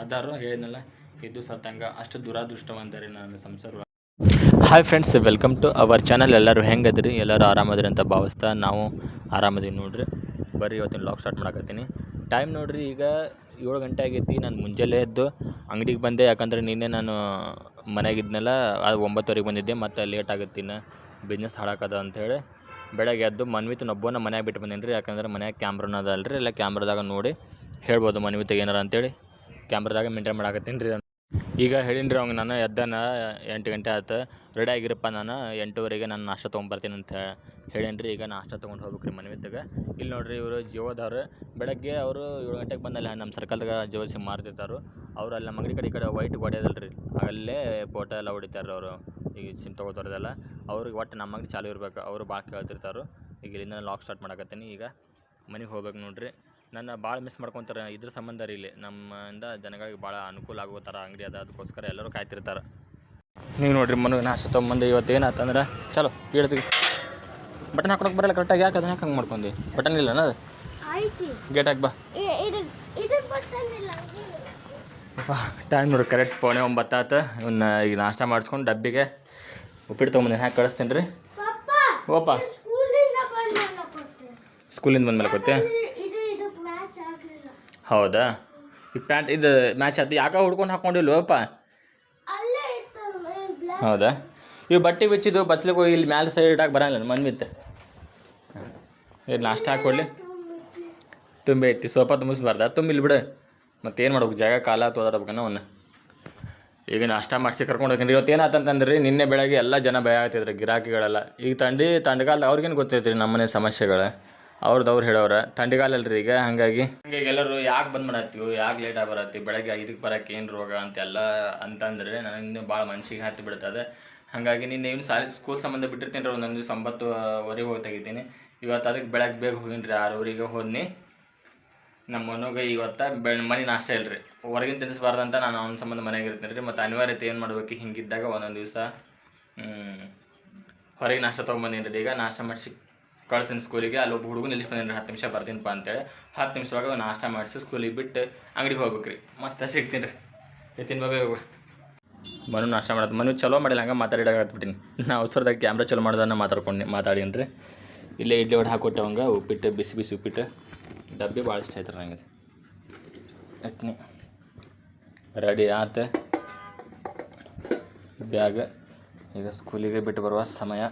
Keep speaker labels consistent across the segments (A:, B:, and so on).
A: ಅದಾರು ಹೇಳಿದ್ನಲ್ಲ, ಇದು ಸತ್ತಂಗ ಅಷ್ಟು ದುರಾದೃಷ್ಟವಂದರೆ ನಾನು ಸಂಸಾರ. Hi friends welcome to our channel ಎಲ್ಲರೂ ಹೆಂಗದ್ರಿ ಎಲ್ಲರೂ ಆರಾಮದ್ರಿ ಅಂತ ಭಾವಿಸ್ತಾ ನಾವು ಆರಾಮದೀವಿ ನೋಡ್ರಿ. ಬರ್ರಿ, ಇವತ್ತಿನ ಲಾಗ್ ಸ್ಟಾರ್ಟ್ ಮಾಡಕತ್ತೀನಿ. ಟೈಮ್ ನೋಡ್ರಿ, ಈಗ ಏಳು ಗಂಟೆ ಆಗೈತಿ. ನಾನು ಮುಂಜಾನೆ ಎದ್ದು ಅಂಗಡಿಗೆ ಬಂದೆ. ಯಾಕಂದ್ರೆ ನಿನ್ನೆ ನಾನು ಮನೆಯಾಗಿದ್ನಲ್ಲ ಅದು ಒಂಬತ್ತುವರೆಗೆ ಬಂದಿದ್ದೆ. ಮತ್ತು ಲೇಟ್ ಆಗುತ್ತೆ ಇನ್ನು ಬಿಸ್ನೆಸ್ ಹಾಳಾಕದ ಅಂಥೇಳಿ ಬೆಳಗ್ಗೆ ಎದ್ದು ಮನ್ವಿತ್ ಒಬ್ಬನ ಮನೆಯಾಗ ಬಿಟ್ಟು ಬಂದೀನಿ ರೀ. ಯಾಕಂದ್ರೆ ಮನ್ಯಾಗ ಕ್ಯಾಮ್ರನ ಅದ ಅಲ್ರಿ. ಎಲ್ಲ ಕ್ಯಾಮ್ರದಾಗ ನೋಡಿ ಹೇಳ್ಬೋದು ಮನ್ವಿತ್ ಏನಾರ ಅಂತೇಳಿ ಕ್ಯಾಮ್ರದಾಗ ಮೇಂಟೈನ್ ಮಾಡಾಕತ್ತೀನಿ ರೀ ಈಗ ಹೇಳಿನಿ ರೀ ಅವ್ಗೆ ನಾನು ಎದ್ದಾನ, ಎಂಟು ಗಂಟೆ ಆಯ್ತು ರೆಡಿ ಆಗಿರಪ್ಪ ನಾನು, ಎಂಟುವರೆಗೆ ನಾನು ನಾಷ್ಟ ತೊಗೊಂಬರ್ತೀನಿ ಅಂತ ಹೇಳೇನಿ ರೀ ಈಗ ನಾಷ್ಟ ತೊಗೊಂಡು ಹೋಗ್ಬೇಕು ರೀ ಮನೆವಿತ್ತಾಗ ಇಲ್ಲಿ ನೋಡ್ರಿ ಇವರು ಜಿಯೋದವ್ರು ಬೆಳಗ್ಗೆ ಅವರು ಏಳು ಗಂಟೆಗೆ ಬಂದಲ್ಲಿ ನಮ್ಮ ಸರ್ಕಲ್ದಾಗ ಜಿಯೋ ಸಿಮ್ ಮಾರ್ತಿರ್ತಾರೆ ಅವ್ರು ಅಲ್ಲಿ ನಮ್ಮ ಅಂಗಡಿ ಕಡೆ ಈ ಕಡೆ ವೈಟ್ ಹೊಡೆಯೋದಲ್ಲ ರೀ ಅಲ್ಲೇ ಫೋಟೋ ಎಲ್ಲ ಹೊಡಿತಾರೆ ಅವರು. ಈಗ ಸಿಮ್ ತೊಗೋತಾರದೆಲ್ಲ ಅವ್ರಿಗೆ ಒಟ್ಟು ನಮ್ಮ ಅಂಗಡಿ ಚಾಲು ಇರ್ಬೇಕು. ಅವರು ಭಾಳ ಕೇಳ್ತಿರ್ತಾರೆ ಈಗ ಇಲ್ಲಿಂದ ಲಾಕ್ ಸ್ಟಾರ್ಟ್ ಮಾಡಕತ್ತೀನಿ. ಈಗ ಮನೆಗೆ ಹೋಗ್ಬೇಕು ನೋಡ್ರಿ. ನನ್ನ ಭಾಳ ಮಿಸ್ ಮಾಡ್ಕೊತಾರೆ ಇದ್ರ ಸಂಬಂಧ ರೀ ಇಲ್ಲಿ. ನಮ್ಮಿಂದ ಜನಗಳಿಗೆ ಭಾಳ ಅನುಕೂಲ ಆಗೋ ಥರ ಅಂಗಡಿ ಅದ ಅದಕ್ಕೋಸ್ಕರ ಎಲ್ಲರೂ ಕಾಯ್ತಿರ್ತಾರೆ. ನೀವು ನೋಡಿರಿ ಮನು ನಾಷ್ಟ ತೊಗೊಂಬಂದು ಇವತ್ತು ಏನಾತಂದ್ರೆ ಚಲೋ ಹೇಳ್ತೀವಿ ಬಟನ್ ಹಾಕೊಳಕ್ಕೆ ಬರಲ್ಲ ಕರೆಕ್ಟಾಗಿ ಯಾಕೆ ಅದನ್ನ ಹಂಗೆ ಮಾಡ್ಕೊಂಡಿ ಬಟನ್ ಇಲ್ಲ
B: ಐತಿ
A: ಗೇಟ್ ಹಾಕಿ ಬಾ. ಟೈಮ್ ನೋಡಿ ಕರೆಕ್ಟ್ ಪೋಣೆ ಒಂಬತ್ತು ಆತು. ಇವನ್ನ ಈಗ ನಾಷ್ಟ ಮಾಡಿಸ್ಕೊಂಡು ಡಬ್ಬಿಗೆ ಉಪ್ಪಿಟ್ಟು ತೊಗೊಂಬಂದು ಹಾಕಿ ಕಳಿಸ್ತೀನಿ ರೀ. ಓಪಾ.
B: ಸ್ಕೂಲಿಂದ
A: ಬಂದ್ಮೇಲೆ ಕೊತ್ತೆ
B: ಇದು ಇದು ಮ್ಯಾಚ್ ಆಗಲಿಲ್ಲ
A: ಹೌದಾ? ಈ ಪ್ಯಾಂಟ್ ಇದು ಮ್ಯಾಚ್ ಆಯ್ತು ಯಾಕೆ ಹುಡ್ಕೊಂಡು
B: ಬ್ಲ್ಯಾಕ್
A: ಹೌದಾ? ಇವು ಬಟ್ಟೆ ಬಿಚ್ಚಿದ್ದು ಬಚ್ಲಿಕ್ಕೆ ಹೋಗಿ ಇಲ್ಲಿ ಮ್ಯಾಲೆ ಸೈಡ್ ಇಡಕ್ಕೆ ಬರಲ್ಲ ಮನ್ಮಿತ್ತೆ ಇಲ್ಲಿ ನಾಷ್ಟ ಹಾಕ್ಕೊಡ್ಲಿ ತುಂಬಿ ಐತಿ ಸೋಫಾ ತುಂಬಿಸ್ಬಾರ್ದ? ತುಂಬಿಲ್ಲ ಬಿಡು. ಮತ್ತೇನು ಮಾಡ್ಬೇಕು? ಜಾಗ ಕಾಲ ತೋದಾಡ್ಬೇಕನ್ನ ಅವನ್ನ ಈಗ ನಾಷ್ಟ ಮಾಡಿಸಿ ಕರ್ಕೊಂಡು ಹೋಗ್ತೀನಿ. ಇವತ್ತು ಏನಾತಂತಂದ್ರಿ ನಿನ್ನೆ ಬೆಳಗ್ಗೆ ಎಲ್ಲ ಜನ ಭಯ ಆಗ್ತಿದ್ರು ಗಿರಾಕಿಗಳೆಲ್ಲ. ಈಗ ತಂಡಿ ತಂಡಗಾಲ ಅವ್ರಿಗೇನು ಗೊತ್ತೈತ್ರಿ ನಮ್ಮನೆ ಸಮಸ್ಯೆಗಳು? ಅವ್ರದ್ದು ಅವ್ರು ಹೇಳೋರ ಅಲ್ರಿ ಈಗ, ಹಾಗಾಗಿ ಹಂಗಾಗಿ ಎಲ್ಲರೂ ಯಾಕೆ ಬಂದ್ ಮಾಡತ್ತೀವಿ, ಯಾಕೆ ಲೇಟ್ ಆಗಿ ಬರತ್ತಿ ಬೆಳಗ್ಗೆ ಇದಕ್ಕೆ ಬರಕ್ಕೆ ಏನು ರೋಗ ಅಂತೆಲ್ಲ ಅಂತಂದ್ರೆ ನನಗೆ ಭಾಳ ಮನ್ಸಿಗೆ ಹತ್ತಿ ಬಿಡ್ತದೆ. ಹಾಗಾಗಿ ನಿನ್ನೆ ಇವ್ನು ಸಾಲಿ ಸ್ಕೂಲ್ ಸಂಬಂಧ ಬಿಟ್ಟಿರ್ತೀನಿ ರೀ ಒಂದೊಂದು ದಿವಸ ಒಂಬತ್ತುವರೆಗೆ ಹೋಗಿ ತೆಗಿತೀನಿ. ಇವತ್ತು ಅದಕ್ಕೆ ಬೆಳಗ್ಗೆ ಬೇಗ ಹೋಗಿನಿ ರೀ ಆರೂವರೆಗೆ ಹೋದ್ನಿ. ನಮ್ಮ ಮನೋಗೆ ಇವತ್ತು ಬೆ ಮನೆ ನಾಷ್ಟ ಇಲ್ರಿ. ಹೊರಗಿನ ತಿನ್ನಿಸ್ಬಾರ್ದಂತ ನಾನು ಅವ್ನ ಸಂಬಂಧ ಮನೆಗೆ ಇರ್ತೀನಿ ರೀ, ಮತ್ತು ಅನಿವಾರ್ಯತೆ ಏನು ಮಾಡ್ಬೇಕು ಹಿಂಗಿದ್ದಾಗ ಒಂದೊಂದು ದಿವಸ ಹೊರಗೆ ನಾಷ್ಟ ತೊಗೊಂಬಂದಿನಿ ರೀ, ಈಗ ನಾಷ್ಟ ಮಾಡಿಸಿ ಕಳ್ತೀನಿ ಸ್ಕೂಲಿಗೆ, ಅಲ್ಲಿ ಒಬ್ಬ ಹುಡುಗ ನಿಲ್ಲಿಸಿ ಬಂದಿನಿ ಹತ್ತು ನಿಮಿಷ ಬರ್ತೀನಪ್ಪ ಅಂತೇಳಿ. ಹತ್ತು ನಿಮಿಷವಾಗ ನಾಷ್ಟ ಮಾಡಿಸಿ ಸ್ಕೂಲಿಗೆ ಬಿಟ್ಟು ಅಂಗಡಿಗೆ ಹೋಗ್ಬೇಕು ರೀ ಮತ್ತೆ ಸಿಗ್ತೀನಿ ರೀ. ಎತ್ತಿನ ಬಗ್ಗೆ ಹೋಗ್ಬೇಕು ಮನು ನಾಷ್ಟ ಮಾಡೋದು ಮನು ಚಲೋ ಮಾಡಿಲ್ಲ, ಹಂಗೆ ಮಾತಾಡಿಡಾಗತ್ಬಿಟ್ಟಿನಿ ನಾ ಅವಸರದಾಗ ಕ್ಯಾಮ್ರಾ ಚಲೋ ಮಾಡ್ದನ್ನ ಮಾತಾಡ್ಕೊಂಡು ಮಾತಾಡಿನಿ ರೀ. ಇಲ್ಲೇ ಇಡ್ಲಿ ಒಡೆ ಹಾಕೊಟ್ಟೆ ಅವಂಗೆ ಉಪ್ಪಿಟ್ಟು, ಬಿಸಿ ಬಿಸಿ ಉಪ್ಪಿಟ್ಟು. ಡಬ್ಬಿ ಭಾಳ ಇಷ್ಟ ಆಯ್ತು ನನಗೆ ಚಟ್ನಿ ರೆಡಿ ಆತ. ಬ್ಯಾಗ್. ಈಗ ಸ್ಕೂಲಿಗೆ ಬಿಟ್ಟು ಬರುವ ಸಮಯ.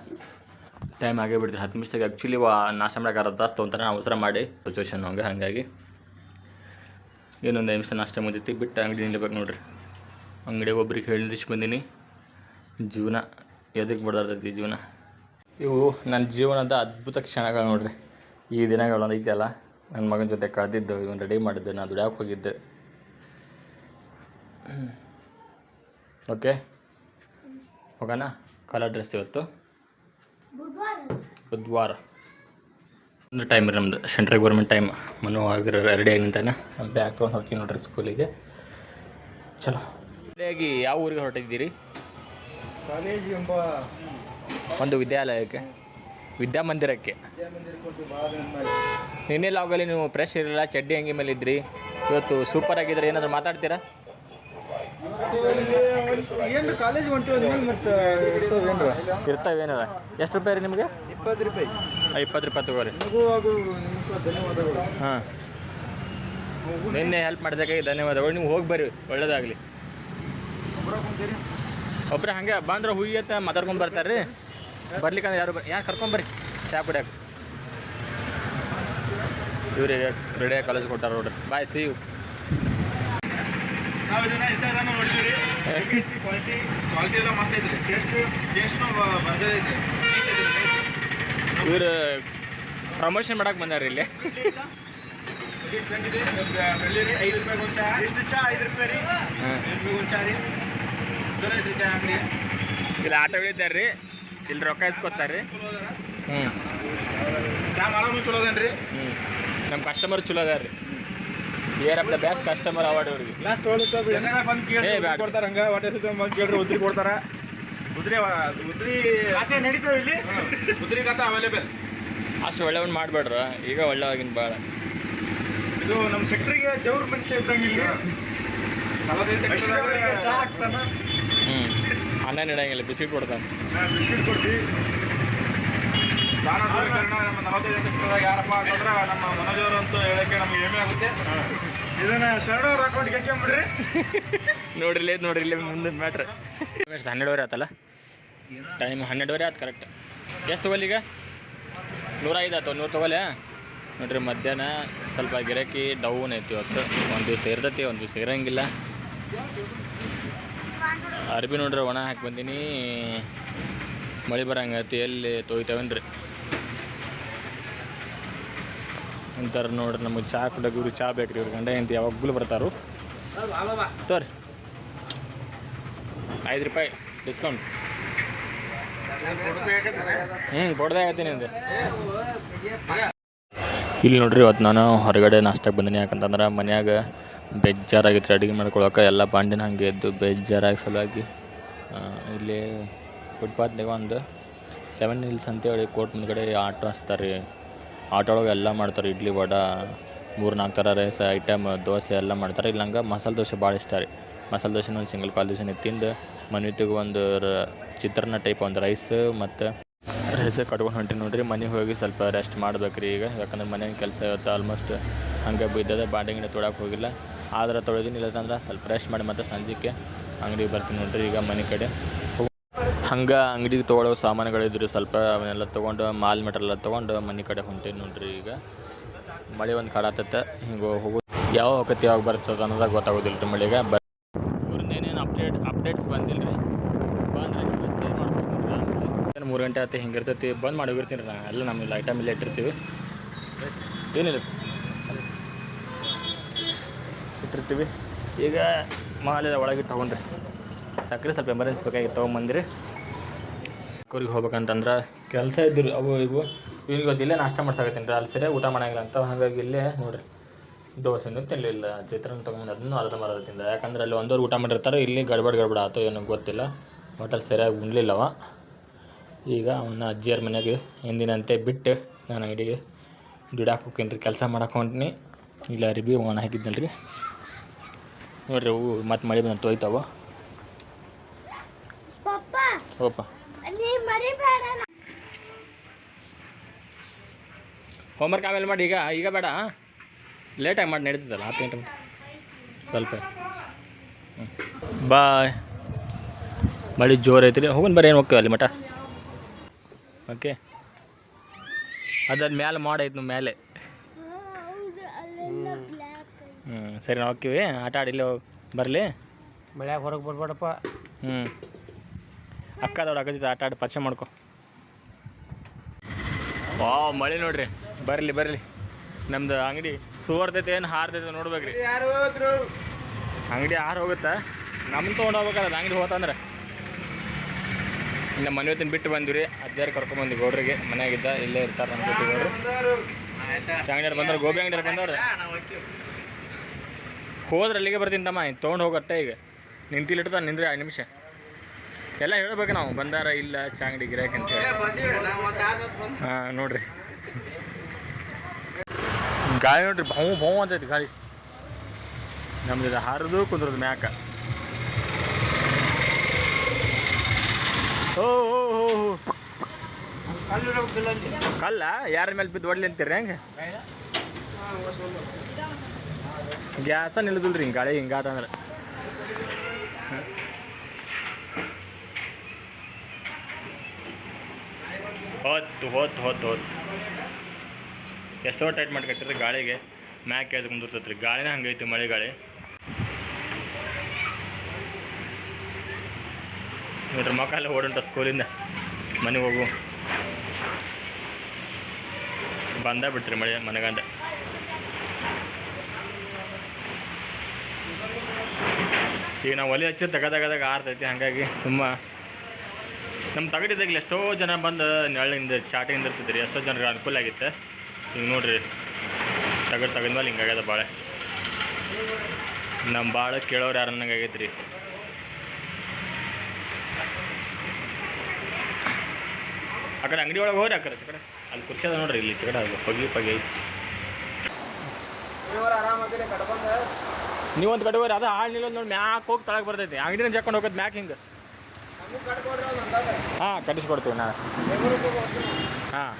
A: ಟೈಮ್ ಆಗೇ ಬಿಡ್ತೀರಿ. ಹತ್ತು ನಿಮಿಷದಾಗ ಆ್ಯಕ್ಚುಲಿ ವಾ ನಾಶ ಮಾಡಕ್ಕೆ ತಾಸು ತೊಗೊಂತಾರೆ ನಾನು ಅವಸರ ಮಾಡಿ. ಸಿಚುವೇಶನ್ ಹಂಗೆ, ಹಾಗಾಗಿ. ಇನ್ನೊಂದು ನಿಮಿಷ ನಾಷ್ಟ ಮುಂದೈತಿ ಬಿಟ್ಟು ಅಂಗಡಿ ನಿಲ್ಲಬೇಕು ನೋಡ್ರಿ. ಅಂಗಡಿಗೆ ಒಬ್ರಿಗೆ ಹೇಳಿ ನಿಲ್ಲಿಸಿ ಬಂದೀನಿ. ಜೀವನ ಎದಕ್ಕೆ ಬಡ್ದಾರ್ತೈತಿ ಜೀವನ? ಇವು ನನ್ನ ಜೀವನದ ಅದ್ಭುತ ಕ್ಷಣಗಳು ನೋಡ್ರಿ. ಈ ದಿನಗಳು ಐತಲ್ಲ ನನ್ನ ಮಗನ ಜೊತೆ ಕಳೆದಿದ್ದು, ಇವನು ರೆಡಿ ಮಾಡಿದ್ದೆ ನಾನು ದುಡ್ಯಾಕೆ ಹೋಗಿದ್ದೆ. ಓಕೆ ಹೋಗೋಣ? ಕಲರ್ ಡ್ರೆಸ್ ಇವತ್ತು.
B: ಬುಧವಾರ.
A: ಒಂದು ಟೈಮ್ ರೀ ನಮ್ದು. ಸೆಂಟ್ರಲ್ ಗೌರ್ಮೆಂಟ್ ಟೈಮ್ ಮನು ಆಗಿರೋ ರೆಡಿ ಆಗಿ ನಿಂತಾನೆ. ಬ್ಯಾಗ್ ತೊಗೊಂಡು ಹೋಗಿ ನೋಡ್ರಿ ಸ್ಕೂಲಿಗೆ ಚಲೋ. ರೆಡಿಯಾಗಿ ಯಾವ ಊರಿಗೆ ಹೊರಟಿದ್ದೀರಿ?
C: ಕಾಲೇಜ್ ಎಂಬ
A: ಒಂದು ವಿದ್ಯಾಲಯಕ್ಕೆ. ವಿದ್ಯಾಮಂದಿರಕ್ಕೆ. ನಿನ್ನೆ ಲಾಗಲ್ಲಿ ನೀವು ಪ್ರೆಶ್ ಇರಲಿಲ್ಲ ಚಡ್ಡಿ ಅಂಗಿ ಮೇಲೆ ಇದ್ರಿ ಇವತ್ತು ಸೂಪರ್ ಆಗಿದ್ರೆ ಏನಾದರೂ ಮಾತಾಡ್ತೀರಾ?
C: ಏನು ಕಾಲೇಜ್ ಹೊಂಟು ಅಂದ್ಮೇಲೆ ಮತ್ತೆ ಇರ್ತವೇನ್ರ
A: ಇರ್ತಾವೇನದ ಎಷ್ಟು ರೂಪಾಯಿ ರೀ ನಿಮಗೆ?
C: ಇಪ್ಪತ್ತು ರೂಪಾಯಿ.
A: ಇಪ್ಪತ್ತು ರೂಪಾಯಿ ತಗೋರಿ.
C: ನಿಮಗೂ ಹಾಗೂ ನಿಮ್ಗೆ ಧನ್ಯವಾದಗಳು.
A: ಹಾಂ. ನಿನ್ನೆ ಹೆಲ್ಪ್ ಮಾಡಿದಾಗ ಧನ್ಯವಾದಗಳು. ನೀವು ಹೋಗಿ ಬರ್ರಿ ಒಳ್ಳೇದಾಗಲಿ. ಒಬ್ರು ಹಂಗೆ ಬಂದ್ರೆ ಹುಯಿ ಅಂತ ಮಾತಾಡ್ಕೊಂಡು ಬರ್ತಾರೆ ರೀ ಬರ್ಲಿಕ್ಕಂದ್ರೆ ಯಾರು ಬರ್ ಯಾರು ಕರ್ಕೊಂಬರ್ರಿ ಚಾ ಕುಡಿಯಕ್ಕೆ ಇವ್ರಿಗೆ ರೆಡಿಯಾಗಿ ಕಾಲೇಜ್ ಕೊಟ್ಟಾರ ನೋಡ್ರಿ. ಬಾಯ್ ಸಿ ಯು
D: ನಾವು ಇದನ್ನ ಇನ್ಸ್ಟಾಗ್ರಾಮ್ ನೋಡಿದ್ವಿ ಕ್ವಾಲಿಟಿ ಕ್ವಾಲಿಟಿ ಎಲ್ಲ ಮಸ್ತ್ ಐತ್ರಿ ಟೇಸ್ಟ್ ಟೇಸ್ಟ್ನು ಐತೆ.
A: ಇವ್ರು ಪ್ರಮೋಷನ್ ಮಾಡಕ್ ಬಂದಾರ ಇಲ್ಲಿ.
D: ಐದು ರೂಪಾಯಿ ಒಂದು ಚಾ
C: ಎಷ್ಟು ಚಾ? ಐದು ರೂಪಾಯಿ ರೀ.
D: ಐದು ಒಂದು ಚಾ ರೀ? ಚಲೋ ಐತ್ರಿ ಚಾ ಅಂಗಡಿ.
A: ಇಲ್ಲಿ ಆಟೋ ಇದ್ದಾರೆ ರೀ. ಇಲ್ಲಿ ರೊಕ್ಕ ಇಸ್ಕೊತಾರೆ ರೀ. ಹ್ಞೂ
D: ಚಾ ಮಾಡೋನು ಚಲೋ ಅದನ್ರಿ.
A: ಹ್ಞೂ ನಮ್ಮ ಕಸ್ಟಮರ್ ಚಲೋ ಅದಾರ ರೀ. Year of the best customer award ಅವ್ರಿಗೆ.
C: ಲಾಸ್ಟ್
D: ಬಂದು. ಕೊಡ್ತಾರ ಹಂಗ ಹೊಟ್ಟೆ ಸುತ್ತ ಬಂದು ಕೇಳ್ರಿ ಉದ್ರಿ ಕೊಡ್ತಾರ. ಉದ್ರಿ ಉದ್ರಿ
C: ಖಾತೆ ನಡೀತಾವೆ ಇಲ್ಲಿ.
D: ಉದ್ರಿ ಖಾತ ಅವೈಲೇಬಲ್
A: ಅಷ್ಟು ಒಳ್ಳೆವನ್ ಮಾಡಬೇಡ್ರ ಈಗ ಒಳ್ಳೆವಾಗಿನ ಭಾಳ
C: ಇದು ನಮ್ಮ ಸೆಕ್ಟ್ರಿಗೆ ದೇವ್ರ ಮನುಷ್ಯ ಇದ್ದಂಗೆ ಇಲ್ಲಿ.
A: ಹ್ಞೂ ಅನ್ನ ನೀಡಂಗಿಲ್ಲ ಬಿಸ್ಕಿಟ್ ಕೊಡ್ತಾನೆ.
C: ಬಿಸ್ಕಿಟ್ ಕೊಡ್ತೀವಿ
D: ದಾನ ಸ್ವೀಕರಣ ನಮ್ಮ ನಲವತ್ತೈದು ಸೆಕೆಂಡ್ದಾಗ ಯಾರಪ್ಪ ಅಂತಂದ್ರೆ ನಮ್ಮ ಮನೋಜ್ ಅಂತ ಹೇಳಕ್ಕೆ ನಮ್ಗೆ ಹೆಮ್ಮೆ ಆಗುತ್ತೆ
C: ಇದನ್ನ ಶರಣವ್ರ ಅಕೌಂಟ್ಗೆ ಹಾಕ್ಕೊಂಬಿಡ್ರಿ.
A: ನೋಡ್ರಿ ಇಲ್ಲಿ ನೋಡ್ರಿ ಇಲ್ಲಿ ಮುಂದೆ ಮ್ಯಾಟ್ರ್ ಎಷ್ಟು ಹನ್ನೆರಡುವರೆ ಆತಲ್ಲ? ಟೈಮ್ ಹನ್ನೆರಡುವರೆ ಆಯ್ತು ಕರೆಕ್ಟ್ ಎಷ್ಟು ತಗೊಳ್ಳಿ ಈಗ? ನೂರ ಐದು ಆಯ್ತು ನೂರು ತಗೊಳ್ಳಿ ನೋಡ್ರಿ, ಮಧ್ಯಾಹ್ನ ಸ್ವಲ್ಪ ಗಿರಾಕಿ ಡೌನ್ ಐತಿ ಇವತ್ತು. ಒಂದು ದಿವಸ ಇರ್ತೈತಿ, ಒಂದು ದಿವಸ ಇರಂಗಿಲ್ಲ. ಅರ್ಬಿ ನೋಡ್ರಿ, ಒಣ ಹಾಕಿ ಬಂದೀನಿ. ಮಳೆ ಬರಂಗತಿ, ಎಲ್ಲಿ ತೊಯ್ತಾವೇನ್ರಿ? ಅಂತಾರೆ ನೋಡ್ರಿ ನಮಗೆ ಚಹಾ ಕುಡಕ್ಕೆ ಇವ್ರಿಗೆ ಚಹಾ ಬೇಕು ರೀ ಗಂಡ ಅಂತ ಯಾವಾಗಲೂ ಬರ್ತಾರು. ತೋರಿ. ಐದು ರೂಪಾಯಿ ಡಿಸ್ಕೌಂಟ್ ಹ್ಞೂ ಕೊಡ್ದೆ ಹೇಳ್ತೀನಿ ಅಂದೆ. ಇಲ್ಲಿ ನೋಡ್ರಿ ಇವತ್ತು ನಾನು ಹೊರಗಡೆ ನಾಷ್ಟಕ್ಕೆ ಬಂದೀನಿ, ಯಾಕಂತಂದ್ರೆ ಮನ್ಯಾಗ ಬೇಜಾರಾಗಿತ್ತು ಅಡುಗೆ ಮಾಡ್ಕೊಳಕ್ಕೆ ಎಲ್ಲ ಬಾಂಡಿನ ಹಂಗೆ ಎದ್ದು ಬೇಜಾರಾಗಿ ಸಲುವಾಗಿ ಇಲ್ಲಿ ಫುಟ್ಪಾತ್ನಾಗ ಒಂದು ಸೆವೆನ್ ಹಿಲ್ಸ್ ಅಂತೇಳಿ ಕೋರ್ಟ್ ಮುಂದ್ಗಡೆ ಆಟೋ ಹಚ್ತಾರೆ ರೀ ಆಟೋ ಒಳಗೆ ಎಲ್ಲ ಮಾಡ್ತಾರೆ. ಇಡ್ಲಿ ವಡ ಮೂರು ನಾಲ್ಕು ಥರ ರೈಸ್, ಐಟಮ್, ದೋಸೆ ಎಲ್ಲ ಮಾಡ್ತಾರೆ. ಇಲ್ಲಿ ನಂಗೆ ಮಸಾಲೆ ದೋಸೆ ಭಾಳ ಇಷ್ಟ ರೀ. ಮಸಾಲೆ ದೋಸೆನ ಒಂದು ಸಿಂಗಲ್ ಕಾಲು ದೋಸೆನ ತಿಂದು ಮನೆತಿಗೆ ಒಂದು ರ- ಚಿತ್ರಾನ್ನ ಟೈಪ್ ಒಂದು ರೈಸ್ ಮತ್ತು ರೈಸ್ ಕಟ್ಕೊಂಡು ಹೊಂಟೀನಿ ನೋಡ್ರಿ. ಮನೆಗೆ ಹೋಗಿ ಸ್ವಲ್ಪ ರೆಸ್ಟ್ ಮಾಡ್ಬೇಕು ರೀ ಈಗ. ಯಾಕಂದ್ರೆ ಮನೆ ಕೆಲಸ ಇವತ್ತು ಆಲ್ಮೋಸ್ಟ್ ಹಂಗೆ ಬಿದ್ದದೆ ಬಾಂಡೆ ತೊಡಕ್ಕೆ ಹೋಗಿಲ್ಲ. ಆದ್ರೆ ಇಲ್ಲ ಇಲ್ಲದಂದ್ರೆ ಸ್ವಲ್ಪ ರೆಸ್ಟ್ ಮಾಡಿ ಮತ್ತೆ ಸಂಜೆಗೆ ಅಂಗಡಿಗೆ ಬರ್ತೀನಿ ನೋಡ್ರಿ ಈಗ ಮನೆ ಕಡೆ. ಹಂಗೆ ಅಂಗಡಿಗೆ ತೊಗೊಳೋ ಸಾಮಾನುಗಳಿದ್ರು ಸ್ವಲ್ಪ ಅವನ್ನೆಲ್ಲ ತೊಗೊಂಡು, ಮಾಲ್ ಮೆಟ್ರೆಲ್ಲ ತೊಗೊಂಡು ಮನೆ ಕಡೆ ಹೊಂಟೀನಿ ನೋಡ್ರಿ ಈಗ. ಮಳೆ ಒಂದು ಕಾಡತ್ತತ್ತೆ ಹಿಂಗೆ ಹೋಗೋ ಯಾವ ಹೋಗತ್ತೆ ಯಾವಾಗ ಬರ್ತದೆ ಅನ್ನೋದಾಗ ಗೊತ್ತಾಗೋದಿಲ್ಲ ರೀ ಮಳೆಗೆ. ಬ ಇವ್ರನ್ನೇನೇನು ಅಪ್ಡೇಟ್ ಅಪ್ಡೇಟ್ಸ್ ಬಂದಿಲ್ಲ ರೀ ಬಂದ್ರೆ, ನಿಮ್ಗೆ ಶೇರ್ ಮಾಡ್ಕೊತೀನಿ ಮೂರು ಗಂಟೆ ಆಯ್ತು ಹಿಂಗಿರ್ತೈತಿ ಬಂದ್ ಮಾಡಿ ಹೋಗಿರ್ತೀನಿ ರೀ ನಾ. ಎಲ್ಲ ನಮ್ಮ ಐಟಮ್ ಇಲ್ಲ ಇಟ್ಟಿರ್ತೀವಿ. ಏನಿಲ್ಲ. ಇಟ್ಟಿರ್ತೀವಿ. ಈಗ ಮಾಲೆಲ್ಲ ಒಳಗೆ ತೊಗೊಂಡ್ರಿ. ಸಕ್ಕರೆ ಸ್ವಲ್ಪ ಎಮರ್ಜೆನ್ಸಿ ಬೇಕಾಗಿ ತೊಗೊಂಬಂದ್ರಿ. ಅವ್ರಿಗೆ ಹೋಗ್ಬೇಕಂತಂದ್ರೆ ಕೆಲಸ ಇದ್ದರು. ಅವು ಇವು. ಇವ್ರಿಗೆ ಇವತ್ತು ಇಲ್ಲೇ ನಾಷ್ಟ ಮಾಡ್ಸಾಕತ್ತೀನಿ ರೀ. ಅಲ್ಲಿ ಸರಿಯಾಗಿ ಊಟ ಮಾಡಂಗಿಲ್ಲ ಅಂತ. ಹಾಗಾಗಿ ಇಲ್ಲೇ ನೋಡ್ರಿ. ದೋಸೆನೂ ತಿನ್ನಲಿಲ್ಲ ಚಿತ್ರನ ತೊಗೊಂಡು ಅದನ್ನು ಅರ್ಧ ಮರದ ತಿಂದ. ಯಾಕಂದ್ರೆ ಅಲ್ಲಿ ಒಂದೋರು ಊಟ ಮಾಡಿರ್ತಾರೆ. ಇಲ್ಲಿ ಗಡ್ಬಡ್ ಗಡ್ಬಡ ಆಯ್ತು ಏನೋ ಗೊತ್ತಿಲ್ಲ. ಹೋಟೆಲ್ ಸರಿಯಾಗಿ ಉಣ್ಲಿಲ್ಲವ. ಈಗ ಅವನ್ನ ಅಜ್ಜಿಯರ ಮನೆಗೆ ಎಂದಿನಂತೆ ಬಿಟ್ಟು ನಾನು ಅಂಗಡಿಗೆ ದುಡಾಕ್ ಹೋಗ್ತೀನಿ ರೀ ಕೆಲಸ ಮಾಡಕ್ಕೆ ಹೊಂಟಿನಿ. ಇಲ್ಲ ಅರಿಬಿ ಒಣ ಹಾಕಿದ್ನಲ್ಲ ರೀ ನೋಡ್ರಿ ಅವು ಮತ್ತೆ ಮಳೆ ಬಂದು ತೊಯ್ತಾವ.
B: ಪಪ್ಪ!
A: ಹೋಮ್ವರ್ಕ್ ಆಮೇಲೆ ಮಾಡಿ ಈಗ ಈಗ ಬೇಡ ಲೇಟಾಗಿ ಮಾಡಿ ನಡೀತದಲ್ಲ ಹತ್ತು ಗಂಟೆ. ಸ್ವಲ್ಪ. ಬಾಯ್ ಮಳೆ ಜೋರು ಐತ್ರಿ. ಹೋಗೋಣ ಬರೀ ಏನು ಹೋಗ್ತೇವೆ ಅಲ್ಲಿ ಮಠ? ಓಕೆ ಅದಾದ ಮ್ಯಾಲೆ ಮಾಡೈತೆ ನಮ್ಮ ಮೇಲೆ ಹ್ಞೂ ಸರಿ ನಾವು ಹೋಗ್ತೀವಿ. ಆಟ ಆಡಿಲ್ಲ ಬರಲಿ.
C: ಮಳ್ಯಾಗ ಹೊರಗೆ ಬರ್ಬೇಡಪ್ಪ.
A: ಹ್ಞೂ ಅಕ್ಕದವ್ರು ಅಕ್ಕ ಜೊತೆ ಆಟ ಆಡಿ ಪರಿಚಯ ಮಾಡ್ಕೊ. ವಾ ಮಳೆ ನೋಡ್ರಿ. ಬರಲಿ ಬರಲಿ. ನಮ್ದು ಅಂಗಡಿ ಸುವರ್ತೈತೆ ಏನು ಹಾರ್ತೈತೆ ನೋಡ್ಬೇಕ್ರಿ. ಅಂಗಡಿ ಹಾರು ಹೋಗುತ್ತಾ? ನಮ್ಮ ತೊಗೊಂಡೋಗ್ಬೇಕಲ್ಲ ಅಂಗಡಿ ಹೋತಂದ್ರೆ. ಇನ್ನು ಮನೆ ಹೊತ್ತಿನ ಬಿಟ್ಟು ಬಂದಿವಿ ಅಜ್ಜಾರು ಬಂದ್ವಿ ಗೌಡ್ರಿಗೆ. ಮನೆಯಾಗಿದ್ದ ಇಲ್ಲೇ ಇರ್ತಾರೆ ನಮ್ಮ ಜೊತೆ ಗೌಡ್ರು. ಅಂಗಡಿಯವ್ರು ಬಂದವ್ರು ಗೋಬಿ ಅಂಗಡಿಯವ್ರು ಬಂದವ್ರು. ಹೋದ್ರೆ ಅಲ್ಲಿಗೆ ಬರ್ತೀನಿ ತಮ್ಮ ತೊಗೊಂಡು ಹೋಗಟ್ಟೆ ಈಗ. ನಿಂತಿಲ್ಲಿಡ್ತಾನೆ ನಿಂದ್ರೆ ಐದು ನಿಮಿಷ. ಎಲ್ಲ ಹೇಳ್ಬೇಕು ನಾವು ಬಂದಾರ ಇಲ್ಲ ಚಾಂಗಡಿ ಗಿರಾಕಿ ಅಂತ ಹೇಳಿ. ಹಾಂ ನೋಡ್ರಿ. ಗಾಳಿ ನೋಡ್ರಿ ಭೌ ಭೌ ಅಂತೈತಿ ಗಾಳಿ ನಮ್ದು ಇದು ಹಾರದು ಕುಂದ್ರದು ಮ್ಯಾಕ. ಓ ಓ ಓ, ಓ. ಕಲ್ಲ? ಯಾರ ಮೇಲೆ ಬಿದ್ದು ಹೊಡ್ಲಿ ಅಂತೀರಿ ಹೆಂಗೆ? ಗ್ಯಾಸ ನಿಲ್ಲದಿಲ್ರಿ ಹಿಂಗೆ ಗಾಳಿ ಹಿಂಗಾತಂದ್ರೆ ಹೊತ್ತು ಹೊತ್ತು ಹೊತ್ತು ಹೊತ್ತು. ಎಷ್ಟೋ ಟೈಟ್ ಮಾಡ್ಕತ್ತಿರಿ ಗಾಳಿಗೆ ಮ್ಯಾಕ್ ಎದ್ದು ಕುಂದಿರ್ತೈತೆ ರೀ ಗಾಳಿನೇ ಹಂಗೈತಿ ಮಳೆ ಗಾಳಿ ನೋಡ್ರಿ ಮಕ್ಕಳೆಲ್ಲ ಓಡುಂಟ ಸ್ಕೂಲಿಂದ ಮನೆಗೆ ಹೋಗು. ಬಂದ ಬಿಡ್ತೀರಿ ಮಳೆ, ಮನೆಗಂಡ. ಈಗ ನಾವು ಒಲೆ ಹಚ್ಚಿ ತೆಗದಾಗದಾಗ ಆರ್ತೈತಿ, ಹಾಗಾಗಿ ಸುಮ್ಮ. ನಮ್ಮ ತಗಡಿದಾಗಲಿ ಎಷ್ಟೋ ಜನ ಬಂದು ನೆರಳಿಂದ, ಚಾಟಿಂದ ಇರ್ತಿದ್ರಿ ಎಷ್ಟೋ ಜನರಿಗೆ ಅನುಕೂಲ ಆಗಿತ್ತು. ಈಗ ನೋಡ್ರಿ ತಗದ ತಗದ್ಮೇಲೆ ಹಿಂಗಾಗ್ಯದ ಭಾಳ ನಮ್ಮ ಭಾಳ ಕೇಳೋರು ಯಾರು ಆಗೈತೆ ರೀ ಆ ಕಡೆ ಅಂಗಡಿ ಒಳಗೆ ಹೋಗ್ರಿ ಆ ಕಡೆ ಕಡೆ. ಅಲ್ಲಿ ಕುರ್ಚಿ ಅದ ನೋಡ್ರಿ, ಇಲ್ಲಿ ಕಡೆ ಅದು ಪಗಿ ಪಗಿ ಐತಿ. ನೀವೊಂದು ಕಡೆ ಹೋಗ್ರಿ, ಅದು ಹಾಳು ನಿಲ್ಲೋದು ನೋಡಿ, ಮ್ಯಾಕ್ ಹೋಗಿ ತಳಗೆ ಬರ್ತೈತಿ. ಅಂಗಡಿನ ಜಕ್ಕೊಂಡು ಹೋಗೋದು ಮ್ಯಾಕ್ ಹಿಂಗೆ. ಹಾಂ, ಕಟ್ಟಿಸ್ಕೊಡ್ತೀವಿ ನಾ ಹಾಂ.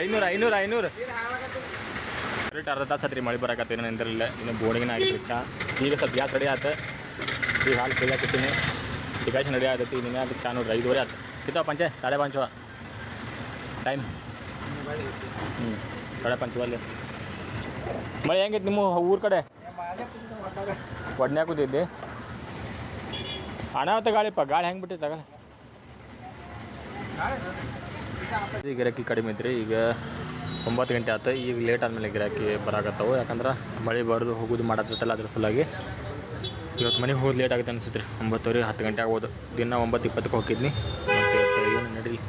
A: ಐನೂರು ಐನೂರು ಐನೂರು. ಕರೆಕ್ಟ್ ಅರ್ಧ ತಾಸು ಆತ್ರಿ ಮಳೆ ಬರಕತ್ತೆ ಏನೋ ನಿಂದಿರಲಿಲ್ಲ ಇನ್ನು ಬೋರ್ಡಿಗಿನ ಆಗಿತ್ತು ಚಾ. ಈಗ ಸ್ವಲ್ಪ ಗ್ಯಾಸ್ ರೆಡಿ ಆಯ್ತು ಈಗ ಹಾಲು ಕುಯ್ಯಾಕತ್ತೀನಿ ಡಿಕಾಷನ್ ರೆಡಿ ಆಗತ್ತಿ. ನಿನ್ನೆ ಅದಕ್ಕೆ ಚಾ ನೋಡ್ರಿ, ಐದುವರೆ ಆಯ್ತು ಕಿತ್ತವ ಪಂಚೆ, ಸಾಡೆ ಪಂಚವ. ಟೈಮ್ ಹ್ಞೂ ಸಾಡೆ ಅಲ್ಲಿ. ಮಳೆ ಹೆಂಗೈತೆ ನಿಮ್ಮ ಊರ ಕಡೆ? ಒಡ್ನ್ಯಾಗ ಕೂತಿದ್ದೆ? ಅನಾಹುತ ಗಾಳಿಪ್ಪ, ಗಾಳಿ ಹೆಂಗೆ ಬಿಟ್ಟಿತ್ತು ಈಗ ಗಿರಾಕಿ ಕಡಿಮೆ ಐತ್ರಿ ಈಗ ಒಂಬತ್ತು ಗಂಟೆ ಆಯ್ತು ಈಗ ಲೇಟ್ ಆದಮೇಲೆ ಗಿರಾಕಿ ಬರಾಕತ್ತಾವು. ಯಾಕಂದ್ರೆ ಮಳೆ ಬರೋದು ಹೋಗೋದು ಮಾಡತ್ತಲ್ಲ ಅದ್ರ ಸಲುವಾಗಿ. ಇವತ್ತು ಮನೆಗೆ ಹೋಗೋದು ಲೇಟ್ ಆಗುತ್ತೆ ಅನಿಸುತ್ತೆ ರೀ. ಒಂಬತ್ತುವರೆ, ಹತ್ತು ಗಂಟೆ ಆಗ್ಬೋದು. ದಿನ ಒಂಬತ್ತು ಇಪ್ಪತ್ತಕ್ಕೆ ಹೋಗಿದ್ನಿ. ಏನು ನಡೀಲಿ.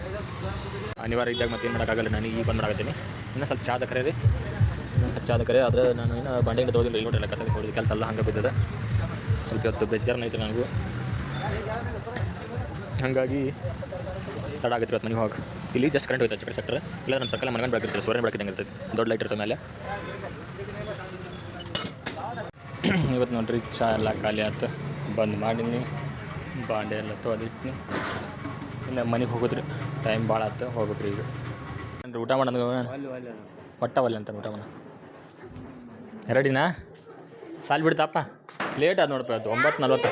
A: ಅನಿವಾರ್ಯ ಇದ್ದಾಗ ಮತ್ತೇನು ಮಾಡೋಕ್ಕಾಗಲ್ಲ. ನಾನು ಈಗ ಬಂದು ಮಾಡಾಕತ್ತೀನಿ. ಇನ್ನೂ ಸ್ವಲ್ಪ ಚಾದ ಕರೆ ರೀ. ಇನ್ನೊಂದು ಸ್ವಲ್ಪ ಚಾದ ಕರೆ. ಆದರೆ ನಾನು ಇನ್ನೂ ಬಂಡೆಗೆ ತೊಗೊದಿಲ್ಲ. ಇಲ್ಲಿ ನೋಡಿಲ್ಲ ಕಸ ಹೊಡೆದು ಕೆಲಸ ಎಲ್ಲ ಹಂಗೆ ಬಿದ್ದದ. ಸ್ವಲ್ಪ ಇವತ್ತು ಬೇಜಾರನ್ನ ಐತೆ ನನಗೂ. ಹಾಗಾಗಿ ತಡ ಆಗತ್ತೆ ಇವತ್ತು ಮನೆಗೆ ಹೋಗಿ ಇಲ್ಲಿ ಜಸ್ಟ್ ಕರೆಂಟ್ ಹೋಯ್ತು ಚಿಕ್ಕ ಸೆಕ್ಟರ್ ಇಲ್ಲ ನಮ್ಮ ಸಕಲ ಮನಗಂಡು ಬೆಳಕಿರ್ತದೆ, ಸೂರ್ಯನ ಬೆಳಕಿದಂಗೆ ಇರ್ತೈತೆ. ದೊಡ್ಡ ಲೈಟ್ ಇರ್ತದೆ ಮೇಲೆ. ಇವತ್ತು ನೋಡ್ರಿ, ಚಾ ಎಲ್ಲ ಖಾಲಿ ಆಯ್ತು ಬಂದ್ ಮಾಡೀನಿ. ಬಾಂಡೆ ಎಲ್ಲ ತೊಳೆದಿಟ್ಟಿನಿ ಇಲ್ಲ ಮನೆಗೆ ಹೋಗೋದ್ರಿ. ಟೈಮ್ ಭಾಳ ಆಯ್ತು ಹೋಗ್ಬೇಕ್ರಿ ಈಗ. ಅಂದ್ರೆ ಊಟ ಮಾಡೋದು ಒಟ್ಟ ಅಂತ ಊಟ ಮಾಡ ರೆಡಿನಾ ಸಾಲ್ ಬಿಡ್ತಪ್ಪ ಲೇಟ್ ಆದ ನೋಡಪ್ಪ ಅದು ಒಂಬತ್ತು ನಲ್ವತ್ತು.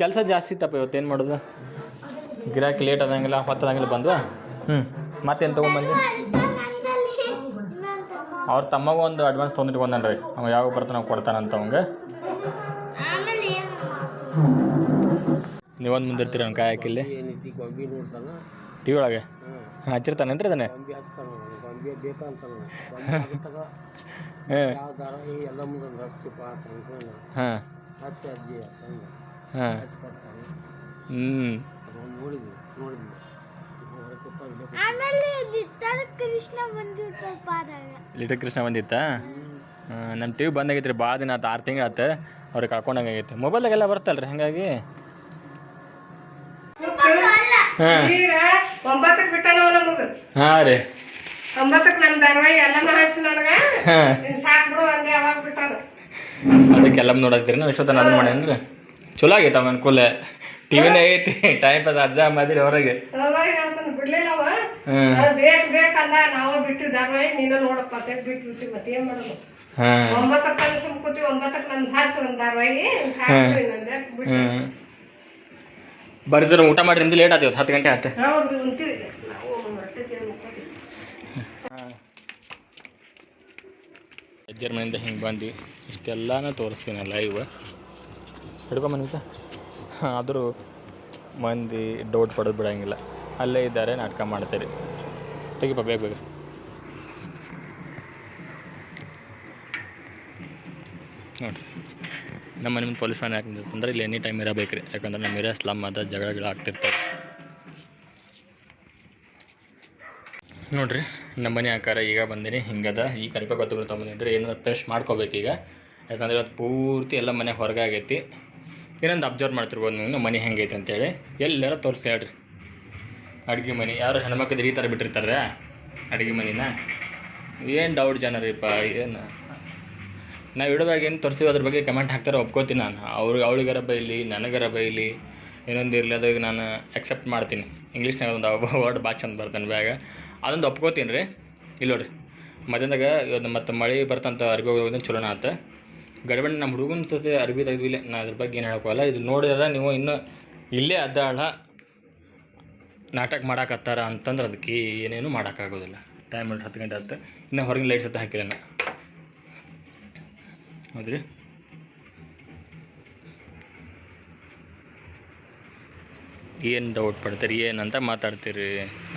A: ಕೆಲಸ ಜಾಸ್ತಿ ಇತ್ತಪ್ಪ ಇವತ್ತು ಏನು ಮಾಡೋದು? ಗಿರಾಕಿ ಲೇಟ್ ಆದಂಗಿಲ್ಲ ಹೊತ್ತದಂಗಿಲ್ಲ ಬಂದ್ವಾ? ಹ್ಞೂ ಮತ್ತೇನು ತೊಗೊಂಬಂದು? ಅವ್ರ ತಮ್ಮಗೂ ಒಂದು ಅಡ್ವಾನ್ಸ್ ತೊಗೊಂಡಿಟ್ಕೊಂಡನ್ರಿ ಅವ ಯಾವಾಗ ಬರ್ತಾನೆ ಕೊಡ್ತಾನಂತ ಅವಂಗೆ. ನೀವೊಂದು ಮುಂದಿರ್ತೀರ ಅವ್ನು ಕಾಯಕ್ಕೆ
E: ಇಲ್ಲಿ? ಗೊಂಬಿ ನೋಡ್ತಾನ
A: ಟಿ ವಿ ಒಳಗೆ? ಹಾಂ, ಹಚ್ಚಿರ್ತಾನೇನ್ರಿ ಅದನ್ನೇ? ಹಾಂ.
E: ಎಲ್ಲ
A: ಹಾಂ ಹ್ಞೂ
B: ಲಿಟಲ್ ಕೃಷ್ಣ ಬಂದಿತ್ತ ಪಾರಾಗ
A: ಲೀಟರ್ ಕೃಷ್ಣ ಬಂದಿತ್ತಾ? ಹಾಂ ನಮ್ಮ ಟಿ ವಿ ಬಂದಾಗೈತೆ ರೀ ಭಾಳ ದಿನ ಆತು ಆರು ತಿಂಗಳು ಆತು ಅವ್ರಿಗೆ ಕಳ್ಕೊಂಡಂಗೆ ಆಗೈತೆ ಮೊಬೈಲ್ದಾಗೆಲ್ಲ ಬರ್ತಲ್ಲ ರೀ ಹಾಗಾಗಿ? ಹಾಂ.
F: ಒಂಬತ್ತಕ್ಕೆ ನಮಗ
A: ಹಾಂ ರೀ.
F: ಒಂಬತ್ತಕ್ಕೆ ನನ್ನ ಧಾರಾವಾಹಿ ಎಲ್ಲನೂ ಹಚ್ಚಿ ನನಗ
A: ಹಾಂ.
F: ಇನ್ ಸಾಕ್ ಬಿಡು ಅಂದೆ ಅವಾಗ ಬಿಟ್ಟಾನ
A: ಅದಕ್ಕೆಲ್ಲ ನೋಡತ್ತೀರಿ ನಾವು ಎಷ್ಟೊತ್ತ ಅದನ್ನ ಮಾಡೇನ್ರಿ? ಚಲೋ ಆಗೈತೆ ಅವನ ಅನುಕೂಲ ಟಿವಿನೇ ಐತಿ ಟೈಮ್ ಪಾಸ್ ಅಜ್ಜ ಮದಿರಿ ಹೊರಗೆ. ಬರ್ತೀರ ಊಟ ಮಾಡಿ ನಿಮ್ದು ಲೇಟ್ ಆತಿವತ್ತು ಹತ್ತು ಗಂಟೆ ಆಯ್ತು ಅಜ್ಜರ್ ಮನೆಯಿಂದ ಹಿಂಗೆ ಬಂದು ಇಷ್ಟೆಲ್ಲಾನು ತೋರಿಸ್ತೀನಿ ಲೈವ್ ಹಿಡ್ಕೊಂಬಂದಿತ್ತ ಹಾಂ ಆದರೂ ಮಂದಿ ಡೌಟ್ ಪಡೋದು ಬಿಡೋಂಗಿಲ್ಲ. ಅಲ್ಲೇ ಇದ್ದಾರೆ, ನಾಟಕ ಮಾಡ್ತಾರೆ. ತೆಗಿಪ ಬೇಗ ಬೇಗ. ನೋಡಿರಿ. ನಮ್ಮ ಮನೆ ಮುಂದೆ ಪೊಲೀಸ್ ಫ್ಯಾನ್ ಯಾಕೆ ಇಲ್ಲಿ ಎನಿ ಟೈಮ್ ಇರಬೇಕು ರೀ ಯಾಕಂದ್ರೆ ನಮ್ಮ ಏರಿಯಾ ಸ್ಲಮ್ ಅದ ಜಗಳಗಳು ಆಗ್ತಿರ್ತವೆ. ನೋಡ್ರಿ, ನಮ್ಮ ಮನೆ ಆಕಾರ ಈಗ ಬಂದೀನಿ, ಹಿಂಗದ. ಈ ಕರಿಪೆ ಗೊತ್ತು ತೊಗೊಂಬಂದಿನಿ ಏನಾದ್ರು ಫ್ರೆಶ್ ಮಾಡ್ಕೋಬೇಕು ಈಗ ಯಾಕಂದ್ರೆ ಇವತ್ತು ಪೂರ್ತಿ ಎಲ್ಲ ಮನೆ ಹೊರಗೆ ಆಗೈತಿ. ಇನ್ನೊಂದು ಅಬ್ಸರ್ವ್ ಮಾಡ್ತಿರ್ಬೋದು ನೀವು ಮನೆ ಹೆಂಗೈತೆ ಅಂತೇಳಿ. ಎಲ್ಲಾರ ತೋರಿಸಿ ಹೇಳ್ರಿ. ಅಡುಗೆ ಮನೆ. ಯಾರು ಹೆಣ್ಮಕ್ಳಿದ್ರೆ ಈ ಥರ ಬಿಟ್ಟಿರ್ತಾರೆ ಅಡುಗೆ ಮನೆನ? ಏನು ಡೌಟ್ ಜನರಿಪ್ಪ, ಏನು? ನಾವು ಇಡೋದಾಗ ಏನು ತೋರಿಸಿವಿ ಅದ್ರ ಬಗ್ಗೆ ಕಮೆಂಟ್ ಹಾಕ್ತಾರೆ ಒಪ್ಕೋತೀನಿ ನಾನು. ಅವ್ರಿಗೆ ಅವಳಿಗಾರ ಬೈಲಿ, ನನಗರ ಬೈಲಿ ಏನೊಂದು ಇರಲಿ ಅದಾಗ ನಾನು ಅಕ್ಸೆಪ್ಟ್ ಮಾಡ್ತೀನಿ. ಇಂಗ್ಲೀಷ್ನಾಗ ಒಂದು ವರ್ಡ್ ಭಾಳ ಚಂದ ಬರ್ತಾನೆ ಬ್ಯಾಗ. ಅದೊಂದು ಒಪ್ಕೋತೀನಿ ರೀ. ಇಲ್ಲ ನೋಡ್ರಿ. ಮಧ್ಯಾಹ್ನದಾಗ ಮತ್ತು ಮಳೆ ಬರ್ತಂತ ಹೋಗೋದು ಚಲೋನ ಆತ. ಗಡಿಬಿಡಿ ನಮ್ಮ ಹುಡುಗನ ಜೊತೆ ಅರ್ಬಿ ತೆಗ್ದಿಲ್ಲ ನಾ ಅದ್ರ ಬಗ್ಗೆ ಏನು ಹೇಳೋಕ್ಕಲ್ಲ ಇದು ನೋಡಿದ್ರೆ ನೀವು ಇನ್ನೂ ಇಲ್ಲೇ ಅದ್ದಾಳ, ನಾಟಕ ಮಾಡಾಕತ್ತಾರ ಅಂತಂದ್ರೆ ಅದಕ್ಕೆ ಏನೇನು ಮಾಡೋಕ್ಕಾಗೋದಿಲ್ಲ ಟೈಮ್ ನೋಡಿ ಹತ್ತು ಗಂಟೆ ಆಯ್ತು ಇನ್ನು ಹೊರಗಿನ ಲೈಟ್ಸ್ ಹತ್ತ ಹಾಕಿರ ನಾ ಹೌದ್ರಿ? ಏನು ಡೌಟ್ ಪಡ್ತೀರಿ, ಏನಂತ ಮಾತಾಡ್ತೀರಿ?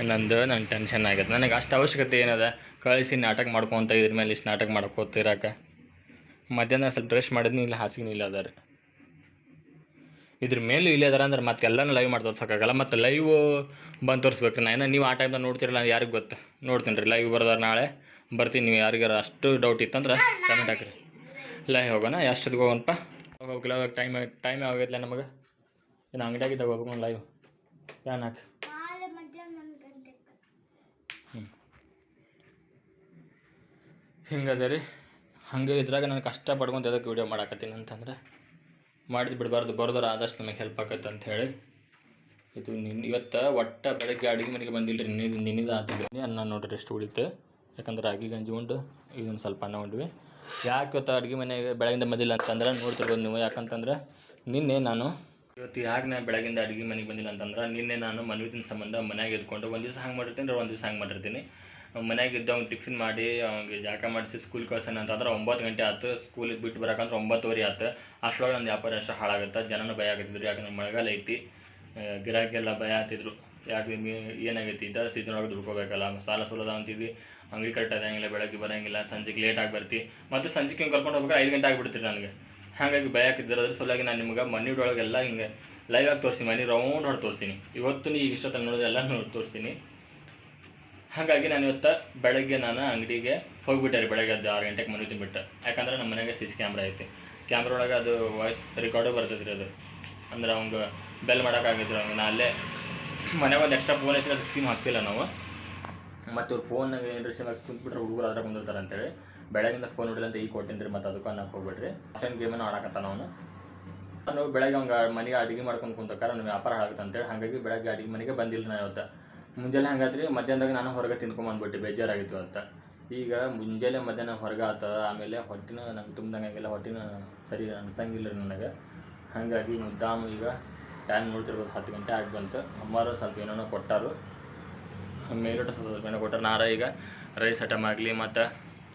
A: ನಂದು ನನ್ನ ಟೆನ್ಷನ್ ಆಗತ್ತೆ. ನನಗೆ ಅಷ್ಟು ಅವಶ್ಯಕತೆ ಏನದ? ಕಳಿಸಿ ನಾಟಕ ಮಾಡ್ಕೊತ ಇದ್ರ ಮೇಲೆ ಇಷ್ಟು ನಾಟಕ ಮಾಡ್ಕೋತ ಇರಾಕ ಮಧ್ಯಾಹ್ನ ಸ್ವಲ್ಪ ಬ್ರಷ್ ಮಾಡಿದ್ನಿ ಇಲ್ಲ ಹಾಸಿಗೆ ಇಲ್ಲ ಅದಾರೆ ಇದ್ರ ಮೇಲೂ ಇಲ್ಲೇ ಅದಾರ ಅಂದ್ರೆ ಮತ್ತೆ ಎಲ್ಲನೂ ಲೈವ್ ಮಾಡಿ ತೋರ್ಸೋಕ್ಕಾಗಲ್ಲ ಮತ್ತು ಲೈವ್ ಬಂದು ತೋರಿಸ್ಬೇಕು ನಾ. ಏನೋ ನೀವು ಆ ಟೈಮ್ದಾಗ ನೋಡ್ತಿರಲ್ಲ ಯಾರಿಗೆ ಗೊತ್ತು? ನೋಡ್ತೀನಿ ರೀ ಲೈವ್ ಬರೋದಾರ ನಾಳೆ. ಬರ್ತೀನಿ ನೀವು ಯಾರಿಗಾರು ಅಷ್ಟು ಡೌಟ್ ಇತ್ತಂದ್ರೆ ಕಮೆಂಟ್ ಹಾಕ್ರಿ. ಲೈವ್ ಹೋಗೋಣ ಎಷ್ಟೊತ್ತಿಗೆ ಹೋಗೋಣಪ್ಪ? ಹೋಗ್ಬೇಕಿಲ್ಲ ಅವಾಗ ಟೈಮ್ ಟೈಮ್ ಯಾವಾಗೈತಲ್ಲ ನಮಗೆ? ಇನ್ನು ಅಂಗಡಿಯಾಗಿದ್ದಾಗ ತಗೋಬೇಕು ಲೈವ್ ಯಾನ್ ಹಾಕಿ. ಹಿಂಗದ ರೀ. ಹಾಗೆ ಇದ್ರಾಗ ನಾನು ಕಷ್ಟ ಪಡ್ಕೊಂಡು ಅದಕ್ಕೆ ವೀಡಿಯೋ ಮಾಡಾಕತ್ತೀನಿ ಅಂತಂದ್ರೆ ಮಾಡಿದ್ದು ಬಿಡಬಾರ್ದು, ಬರೋದ್ರ ಆದಷ್ಟು ನಮಗೆ ಹೆಲ್ಪ್ ಆಕತ್ತೆ ಅಂತ ಹೇಳಿ. ಇದು ನಿನ್ನ ಇವತ್ತು ಒಟ್ಟ ಬೆಳಗ್ಗೆ ಅಡುಗೆ ಮನೆಗೆ ಬಂದಿಲ್ಲ ರೀ ನಿನ್ನ ನಿನ್ನಿದ ಆತಿದ್ದೀನಿ ಅನ್ನ ನೋಡ್ರಿ ಎಷ್ಟು ಉಳಿತು. ಯಾಕಂದ್ರೆ ರಾಗಿ, ಗಂಜಿ ಉಂಡು, ಇದೊಂದು ಸ್ವಲ್ಪ ಅನ್ನ ಉಂಡ್ವಿ. ಯಾಕೆ ಇವತ್ತು ಅಡುಗೆ ಮನೆಗೆ ಬೆಳಗಿಂದ ಬಂದಿಲ್ಲ ಅಂತಂದ್ರೆ ನೋಡ್ತಿರ್ಬೋದು ನೀವು ಯಾಕಂತಂದ್ರೆ, ನಿನ್ನೆ ನಾನು ಇವತ್ತು ಯಾಕೆ ನಾನು ಬೆಳಗಿಂದ ಅಡುಗೆ ಮನೆಗೆ ಬಂದಿಲ್ಲ ಅಂತಂದ್ರೆ, ನಿನ್ನೆ ನಾನು ಮನವಿ ಸಂಬಂಧ ಮನೆಯಾಗೆ ಇದ್ಕೊಂಡು ಒಂದು ದಿವಸ ಹಂಗೆ ಮಾಡಿರ್ತೀನಿ, ಒಂದು ದಿವಸ ಹಂಗೆ ಮಾಡಿರ್ತೀನಿ. ಮನ್ಯಾಗ ಇದ್ದ ಅವ್ನು ಟಿಫಿನ್ ಮಾಡಿ, ಅವ್ನಿಗೆ ಜಾಕ ಮಾಡಿಸಿ ಸ್ಕೂಲ್ ಕಳ್ಸೋಣ ಅಂತಂದ್ರೆ ಒಂಬತ್ತು ಗಂಟೆ ಆಯ್ತು ಸ್ಕೂಲಿಗೆ ಬಿಟ್ಟು ಬರಕಂದ್ರೆ ಒಂಬತ್ತುವರೆ ಆಯ್ತು ಅಷ್ಟೊಳಗೆ ನನ್ನ ವ್ಯಾಪಾರ ಅಷ್ಟು ಹಾಳಾಗುತ್ತೆ. ಜನನೂ ಭಯ ಆಗತ್ತಿದ್ರು. ಯಾಕಂದ್ರೆ ಮಳೆಗಾಲ ಐತಿ. ಗಿರಾಕಿಗೆಲ್ಲ ಭಯ ಆಗ್ತಿದ್ರು. ಯಾಕೆ ಮೀ- ಏನಾಗೈತಿ ಇದ್ದ ಸೀಸನೊಳಗೆ ದುಡ್ಕೋಬೇಕಲ್ಲ. ಸಾಲ ಸೋಲದ ಅಂತಿದ್ವಿ ಅಂಗಡಿ ಕರೆಕ್ಟ್ ಅದಂಗಿಲ್ಲ ಬೆಳಗ್ಗೆ ಬರೋಂಗಿಲ್ಲ. ಸಂಜೆಗೆ ಲೇಟ್ ಆಗಿ ಬರ್ತಿ. ಮತ್ತು ಸಂಜೆಗೆ ಕರ್ಕೊಂಡು ಹೋಗ್ಬೇಕು ಐದು ಗಂಟೆ ಆಗಿಬಿಡ್ತೀರಿ ನನಗೆ. ಹಾಗಾಗಿ ಭಯ ಆಗ್ತಿದ್ರು. ಅದ್ರ ಸಲುವಾಗಿ ನಾನು ನಿಮ್ಗೆ ಮನೆ ಒಳಗೆಲ್ಲ ಹಿಂಗೆ ಲೈವ್ ಆಗಿ ತೋರಿಸಿ ಮನೆ ರೌಂಡ್ ಹೊಡೆ ತೋರಿಸ್ತೀನಿ ಇವತ್ತು ಈಗ ಇಷ್ಟೊತ್ತಲ್ಲಿ ನೋಡಿದ್ರೆ ಎಲ್ಲ ನೋಡಿ ತೋರಿಸ್ತೀನಿ ಹಾಗಾಗಿ ನಾನು ಇವತ್ತು ಬೆಳಗ್ಗೆ ನಾನು ಅಂಗಡಿಗೆ ಹೋಗಿಬಿಟ್ಟೆ ರೀ, ಬೆಳಗ್ಗೆ ಅದು ಆರು ಗಂಟೆಗೆ ಮನೆ ತಿಂದ್ಬಿಟ್ಟು ಯಾಕಂದ್ರೆ ನಮ್ಮ ಮನೆಗೆ ಸಿ ಸಿ ಕ್ಯಾಮ್ರಾ ಐತಿ. ಕ್ಯಾಮ್ರಾ ಒಳಗೆ ಅದು ವಾಯ್ಸ್ ರೆಕಾರ್ಡು ಬರ್ತೈತೆ ರೀ ಅದು. ಅಂದ್ರೆ ಅವಂಗೆ ಬೆಲ್ ಮಾಡೋಕ್ಕಾಗೈತೆ ಅವಂಗೆ. ನಾ ಅಲ್ಲೇ ಮನೆಗೆ ಒಂದು ಎಕ್ಸ್ಟ್ರಾ ಫೋನ್ ಐತಿ ಅದಕ್ಕೆ ಸಿಮ್ ಹಾಕ್ಸಿಲ್ಲ ನಾವು. ಮತ್ತು ಇವ್ರು ಫೋನ್ನಾಗ ರೀ ಸಿಮ್ ಹಾಕಿ ಕುಂತ್ಬಿಟ್ರೆ ಹುಡುಗರು ಅದ್ರಾಗ ಕುಂದಿರ್ತಾರೆ ಅಂತೇಳಿ. ಬೆಳಗಿಂದ ಫೋನ್ ಹೊಡಿಲ್ಲ ಅಂತ ಈಗ ಕೊಟ್ಟಿನಿ ರೀ, ಮತ್ತು ಅದಕ್ಕೆ ಅನ್ನಕ್ಕೆ ಹೋಗ್ಬಿಡ್ರಿ. ಆಫ್ಲೈನ್ ಗೇಮನ್ನು ಆಡಕತ್ತಾನ ಅವನು. ನಾನು ಬೆಳಗ್ಗೆ ಅವ್ಗೆ ಮನೆಗೆ ಅಡುಗೆ ಮಾಡ್ಕೊಂಡು ಕುಂತಕ್ಕಾರ ನಮ್ಮ ವ್ಯಾಪಾರ ಅಂತೇಳಿ ಹಾಗಾಗಿ ಬೆಳಗ್ಗೆ ಅಡುಗೆ ಮನೆಗೆ ಬಂದಿಲ್ಲ ನಾನು ಇವತ್ತು. ಮುಂಜಾನೆ ಹಂಗಾತ್ರಿ ಮಧ್ಯಾಹ್ನದಾಗ ನಾನು ಹೊರಗೆ ತಿನ್ಕೊಂಬಂದ್ಬಿಟ್ಟು ಬೇಜಾರಾಗಿತ್ತು ಅಂತ. ಈಗ ಮುಂಜಾನೆ ಮಧ್ಯಾಹ್ನ ಹೊರಗೆ ಆತ, ಆಮೇಲೆ ಹೊಟ್ಟಿನ ನಂಗೆ ತುಂಬ್ದಂಗಾಗಿಲ್ಲ ಹೊಟ್ಟಿನ ಸರಿ ಅನ್ಸಂಗಿಲ್ಲ ರೀ ನನಗೆ. ಹಾಗಾಗಿ ಮುದ್ದಾಮ್ ಈಗ ಟೈಮ್ ನೋಡ್ತಿರ್ಬೋದು ಹತ್ತು ಗಂಟೆ ಆಗಿ ಬಂತು. ಅಮ್ಮಾರು ಸ್ವಲ್ಪ ಏನೋ ಕೊಟ್ಟಾರು. ಮೇಲೋಟ ಸ್ವಲ್ಪ ಏನೋ ಕೊಟ್ಟರು. ನಾರ ಈಗ ರೈಸ್ ಐಟಮ್ ಆಗಲಿ ಮತ್ತು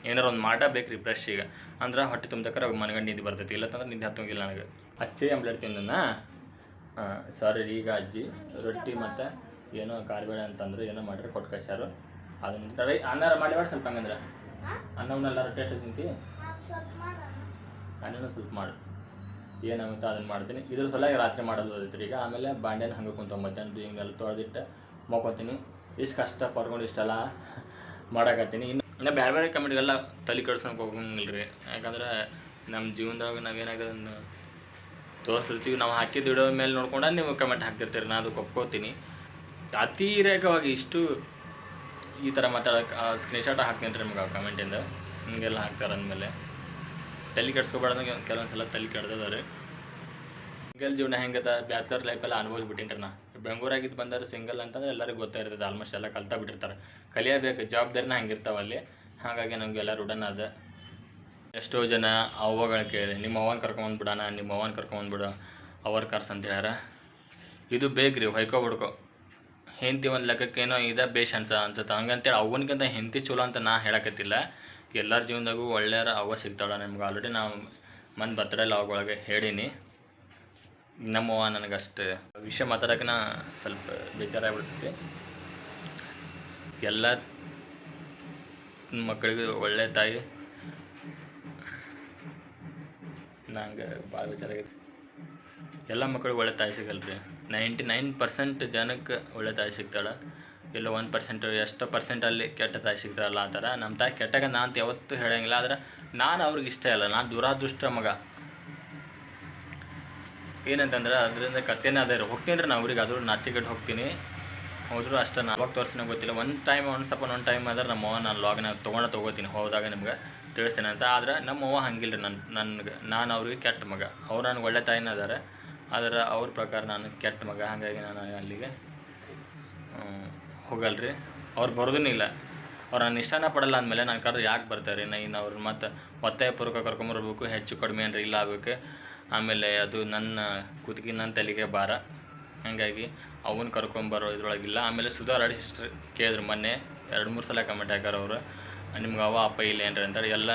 A: ಏನಾರು ಒಂದು ಮಾಟ ಬೇಕು ರೀ ಫ್ರೆಶ್ ಈಗ. ಅಂದ್ರೆ ಹೊಟ್ಟೆ ತುಂಬಬೇಕಾರೆ ಮನೆಗಂಡು ನಿದ್ದೆ ಬರ್ತೈತಿ. ಇಲ್ಲತ್ತಂದ್ರೆ ನಿದ್ದೆ ಹತ್ತಂಗಿಲ್ಲ ನನಗೆ. ಅಚ್ಚೆ ಆಮ್ಲೆಟ್ ತಿಂದನ? ಸಾರಿ ಈಗ ಅಜ್ಜಿ. ರೊಟ್ಟಿ ಮತ್ತು ಏನೋ ಬೇಡ ಅಂತಂದ್ರೆ ಏನೋ ಮಾಡಿರಿ ಕೊಟ್ಟು ಕಳ್ಸ್ಯಾರು. ಅದನ್ನ ರೈ ಅನ್ನಾರ ಮಾಡಿ ಮಾಡಿ ಸ್ವಲ್ಪ ಹಂಗಂದ್ರೆ. ಅನ್ನವನ್ನೆಲ್ಲ ರೊಟ್ಟಿ ಅಷ್ಟು ತಿಂತಿ ಅನ್ನನೂ ಸ್ವಲ್ಪ ಮಾಡು ಏನಾಗುತ್ತೋ ಅದನ್ನ ಮಾಡ್ತೀನಿ. ಇದ್ರ ಸಲ ರಾತ್ರಿ ಮಾಡೋದು ಅದೈತ್ರಿ ಈಗ. ಆಮೇಲೆ ಬಾಂಡೆನ ಹಂಗೆ ಕುಂತ ಮಧ್ಯಾಹ್ನ ಹಿಂಗೆಲ್ಲ ತೊಳೆದಿಟ್ಟು ಮಾಕೋತೀನಿ ಇಷ್ಟು ಕಷ್ಟ ಪಡ್ಕೊಂಡು ಇಷ್ಟೆಲ್ಲ ಮಾಡಾಕತ್ತೀನಿ. ಇನ್ನು ಇನ್ನು ಬೇರೆ ಬೇರೆ ಕಮೆಂಟ್ಗೆಲ್ಲ ತಲೆ ಕೆಡ್ಸ್ಕೊಳಕ್ಕೆ ಹೋಗಂಗಿಲ್ಲ ರೀ. ಯಾಕಂದ್ರೆ ನಮ್ಮ ಜೀವನದಾಗ ನಾವು ಅದನ್ನು ತೋರಿಸಿರ್ತೀವಿ. ನಾವು ಹಾಕಿದ ವಿಡಿಯೋ ಮೇಲೆ ನೋಡ್ಕೊಂಡು ನೀವು ಕಮೆಂಟ್ ಹಾಕ್ತಿರ್ತೀರಿ. ನಾನು ಅದಕ್ಕೆ ಒಪ್ಕೋತೀನಿ. ಅತಿರೇಕವಾಗಿ ಇಷ್ಟು ಈ ಥರ ಮಾತಾಡೋಕೆ ಸ್ಕ್ರೀನ್ಶಾಟ್ ಹಾಕ್ತೀನಿ ರೀ ನಿಮ್ಗೆ ಆ ಕಮೆಂಟಿಂದ ಹಿಂಗೆಲ್ಲ ಹಾಕ್ತಾರೆ ಅಂದಮೇಲೆ. ತಲೆ ಕೆಡ್ಸ್ಕೊಬಾರ್ದು ಕೆಲವೊಂದು ಸಲ ತಲೆ ಕೆಡ್ದದ ರೀ ಸಿಂಗಲ್ ಜೀವನ ಹೆಂಗದ? ಬ್ಯಾಚುಲರ್ ಲೈಫೆಲ್ಲ ಅನುಭವಿಸ್ಬಿಟ್ಟಿನ್ರಿ ನಾ. ಬೆಂಗಳೂರಾಗಿದ್ದು ಬಂದರೆ ಸಿಂಗಲ್ ಅಂತಂದ್ರೆ ಎಲ್ಲರಿಗೂ ಗೊತ್ತಾಗಿರ್ತದೆ ಆಲ್ಮೋಸ್ಟ್ ಎಲ್ಲ ಕಲ್ತಾ ಬಿಟ್ಟಿರ್ತಾರೆ. ಕಲಿಯಬೇಕು. ಜವಾಬ್ದಾರಿನ ಹಂಗಿರ್ತಾವ ಅಲ್ಲಿ. ಹಾಗಾಗಿ ನಮಗೆಲ್ಲ ರುಡನ್ ಅದ ಎಷ್ಟೋ ಜನ ಅವ್ವಗಳು ಕೇಳಿ, ನಿಮ್ಮ ಅವ್ವನ ಕರ್ಕೊಂಬಂದ್ಬಿಡೋಣ ನಿಮ್ಮ ಅವ್ವನ ಕರ್ಕೊಂಬಂದ್ಬಿಡ ಅವರ್ ಕರ್ಸ್ ಅಂತ ಹೇಳ್ಯಾರ. ಇದು ಬೇಕ್ರಿ, ಹೊಯ್ಕೊ ಬಿಡ್ಕೊ. ಹೆಂಡತಿ ಒಂದು ಲೆಕ್ಕಕ್ಕೇನೋ ಇದೆ, ಬೇಷ್ ಅನ್ಸ, ಅನ್ಸುತ್ತೆ. ಹಂಗಂತೇಳಿ ಅವನಿಗಿಂತ ಹೆಂಡತಿ ಚಲೋ ಅಂತ ನಾ ಹೇಳಕತ್ತಿಲ್ಲ. ಎಲ್ಲರ ಜೀವನದಾಗೂ ಒಳ್ಳೆಯರ ಅವ್ವ ಸಿಗ್ತಾಳೆ ನಿಮ್ಗೆ. ಆಲ್ರೆಡಿ ನಾವು ಮನ್ ಬರ್ತಡೇ ಲಾಗ್ ಒಳಗೆ ಹೇಳೀನಿ. ನಮ್ಮವ್ವ ನನಗಷ್ಟು. ವಿಷಯ ಮಾತಾಡೋಕೆ ನಾ ಸ್ವಲ್ಪ ಬೇಜಾರಾಗ್ಬಿಡ್ತೈತಿ. ಎಲ್ಲ ಮಕ್ಕಳಿಗೂ ಒಳ್ಳೆ ತಾಯಿ. ನಂಗೆ ಭಾಳ ಬೇಜಾರಾಗೈತಿ. ಎಲ್ಲ ಮಕ್ಕಳಿಗೆ ಒಳ್ಳೆ ತಾಯಿ ಸಿಗಲ್ರಿ. ನೈಂಟಿ ನೈನ್ ಪರ್ಸೆಂಟ್ ಜನಕ್ಕೆ ಒಳ್ಳೆ ತಾಯಿ ಸಿಗ್ತಾಳೆ. ಇಲ್ಲ ಒಂದು ಪರ್ಸೆಂಟ್ ಎಷ್ಟು ಪರ್ಸೆಂಟಲ್ಲಿ ಕೆಟ್ಟ ತಾಯಿ ಸಿಗ್ತಾರಲ್ಲ ಆ ಥರ. ನಮ್ಮ ತಾಯಿ ಕೆಟ್ಟಾಗ ನಾನು ಅಂತ ಯಾವತ್ತೂ ಹೇಳಂಗಿಲ್ಲ. ಆದ್ರೆ ನಾನು ಅವ್ರಿಗೆ ಇಷ್ಟ ಇಲ್ಲ. ನಾನು ದುರಾದೃಷ್ಟ ಮಗ. ಏನಂತಂದ್ರೆ ಅದರಿಂದ ಕತ್ತೆನೇ ಅದೇ ಹೋಗ್ತೀನಿ ರೀ ನಾ ಅವ್ರಿಗೆ ಆದರೂ ನಾಚಿಕೆಟ್ಟು ಹೋಗ್ತೀನಿ. ಹೋದರೂ ಅಷ್ಟೇ ನಾನು ಅವಾಗ ತೋರಿಸಿನ ಗೊತ್ತಿಲ್ಲ. ಒಂದು ಟೈಮ್ ಒಂದು ಸ್ವಲ್ಪ ಒಂದು ಟೈಮ್ ಆದ್ರೆ ನಮ್ಮ ಅವ್ವ ನಾನು ಲಾಗ್ನ ತೊಗೊಂಡು ತೊಗೋತೀನಿ. ಹೋದಾಗ ನಿಮ್ಗೆ ತಿಳಿಸ್ತೇನೆ ಅಂತ. ಆದ್ರೆ ನಮ್ಮ ಅವ್ವ ಹಂಗಿಲ್ಲ ರೀ ನನ್ನ ನನಗೆ. ನಾನು ಅವ್ರಿಗೆ ಕೆಟ್ಟ ಮಗ. ಅವ್ರು ನನಗೆ ಒಳ್ಳೆ ತಾಯಿನ ಅದಾರೆ ಆದ್ರೆ ಅವ್ರ ಪ್ರಕಾರ ನಾನು ಕೆಟ್ಟ ಮಗ, ಹಾಗಾಗಿ ನಾನು ಅಲ್ಲಿಗೆ ಹೋಗಲ್ರಿ. ಅವ್ರು ಬರೋದೂ ಇಲ್ಲ. ಅವ್ರು ನಾನು ಇಷ್ಟನ ಪಡಲ್ಲ ಅಂದಮೇಲೆ ನಾನು ಕರೆದು ಯಾಕೆ ಬರ್ತಾರೆ? ನಾ ಇನ್ನು ಅವ್ರು ಮತ್ತು ಒತ್ತಾಯ ಪೂರ್ವಕ ಕರ್ಕೊಂಬರ್ಬೇಕು ಹೆಚ್ಚು ಕಡಿಮೆ ಏನ್ರಿ ಇಲ್ಲ ಆಗಬೇಕು. ಆಮೇಲೆ ಅದು ನನ್ನ ಕುತ್ತಿಗೆ, ನನ್ನ ತಲೆಗೆ ಭಾರ. ಹಾಗಾಗಿ ಅವನ್ನ ಕರ್ಕೊಂಬರೋ ಇದ್ರೊಳಗಿಲ್ಲ. ಆಮೇಲೆ ಸುಧಾರ್ ಅಡಿ ಸಿಸ್ಟರ್ ಕೇಳಿದ್ರು ಮೊನ್ನೆ, ಎರಡು ಮೂರು ಸಲ ಕಮೆಂಟ್ ಹಾಕ್ಯಾರ ಅವರು. ನಿಮ್ಗೆ ಅವ ಅಪ್ಪ ಇಲ್ಲ ಏನ್ರಿ ಅಂತಾರೆ. ಎಲ್ಲ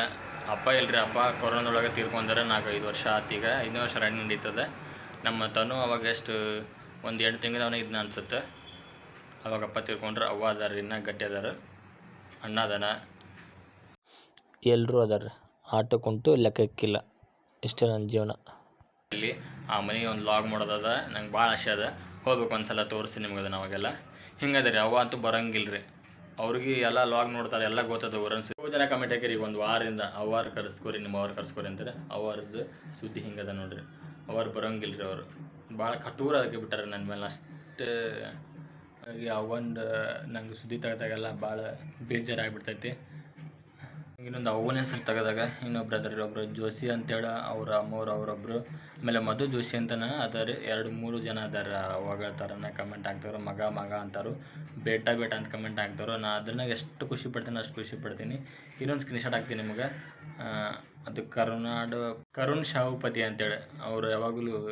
A: ಅಪ್ಪ ಇಲ್ಲರಿ ಅಪ್ಪ ಕೊರೋನಾದೊಳಗೆ ತೀರ್ಕೊಂಡಾರೆ ನಾಲ್ಕು ಐದು ವರ್ಷ ಆತೀಗ ಐದನೇ ವರ್ಷ ರನ್ ನಡೀತದೆ ನಮ್ಮ ತನು ಅವಾಗ ಎಷ್ಟು ಒಂದು ಎಂಟು ಅವನಿಗೆ ಇದನ್ನ ಅನ್ಸುತ್ತೆ. ಅವಾಗ ಅಪ್ಪ ತಿಳ್ಕೊಂಡ್ರೆ ಅವ್ವ ಅದಾರ ಇನ್ನ ಗಟ್ಟಿ ಅದಾರ ಅಣ್ಣ ಅದಾನ. ಎಲ್ಲರೂ ಅದಾರ ಆಟ ಕುಂಟು ಲೆಕ್ಕಕ್ಕಿಲ್ಲ ಇಷ್ಟೇ ನನ್ನ ಜೀವನ. ಇಲ್ಲಿ ಆ ಮನೆ ಒಂದು ಲಾಗ್ ಮಾಡೋದದ ನಂಗೆ ಭಾಳ ಆಸೆ ಅದ. ಹೋಗ್ಬೇಕು ಒಂದು ಸಲ ತೋರಿಸಿ ನಿಮ್ಗೆ ಅದನ್ನ ಅವಾಗೆಲ್ಲ ಹಿಂಗದ ರೀ ಅವ ಅಂತೂ ಬರಂಗಿಲ್ಲ ರೀ ಅವ್ರಿಗೆ ಎಲ್ಲ ಲಾಗ್ ನೋಡ್ತಾರೆ ಎಲ್ಲ ಗೊತ್ತದ ಊರನ್ ಸುದ್ದಿ ಜನ ಕಮೆಂಟ್ ಹಾಕಿರಿ ಈಗ ಒಂದು ವಾರದಿಂದ ಅವ್ವಾರು ಕರೆಸ್ಕೋರಿ ನಿಮ್ಮ ಅವ್ರು ಕರೆಸ್ಕೋರಿ ಅಂತಾರೆ. ಅವ್ವಾರದ್ದು ಸುದ್ದಿ ಹಿಂಗದ ನೋಡ್ರಿ. ಅವ್ರು ಬರೋಂಗಿಲ್ಲ ರೀ ಅವರು. ಭಾಳ ಕಠೂರ ಅದಕ್ಕೆ ಬಿಟ್ಟಾರೆ ನನ್ನ ಮೇಲೆ. ಅಷ್ಟು ಅವೊಂದು ನಂಗೆ ಸುದ್ದಿ ತೆಗೆದಾಗೆಲ್ಲ ಭಾಳ ಬೇಜಾರಾಗಿಬಿಡ್ತೈತಿ. ಇನ್ನೊಂದು ಅವನ ಹೆಸರು ತೆಗೆದಾಗ ಇನ್ನೊಬ್ರು ಅದ್ರ ಒಬ್ಬರು ಜೋಶಿ ಅಂತೇಳಿ, ಅವ್ರ ಅಮ್ಮವ್ರು ಅವರೊಬ್ಬರು ಆಮೇಲೆ ಮಧು ಜೋಶಿ ಅಂತನ ಅದಾರೆ, ಎರಡು ಮೂರು ಜನ ಅದಾರ. ನಾ ಕಮೆಂಟ್ ಹಾಕ್ತಾರೆ ಮಗ ಮಗ ಅಂತಾರು. ಬೇಟ ಬೇಟ ಅಂತ ಕಮೆಂಟ್ ಹಾಕ್ತಾರೋ ನಾ ಅದನ್ನ ಎಷ್ಟು ಖುಷಿ ಪಡ್ತೀನಿ, ಅಷ್ಟು ಖುಷಿ ಪಡ್ತೀನಿ. ಇನ್ನೊಂದು ಸ್ಕ್ರೀನ್ಶಾಟ್ ಹಾಕ್ತೀನಿ ನಿಮಗೆ. ಅದು ಕರುನಾಡು ಕರುಣ್ ಶಾಹುಪತಿ ಅಂತೇಳಿ. ಅವರು ಯಾವಾಗಲೂ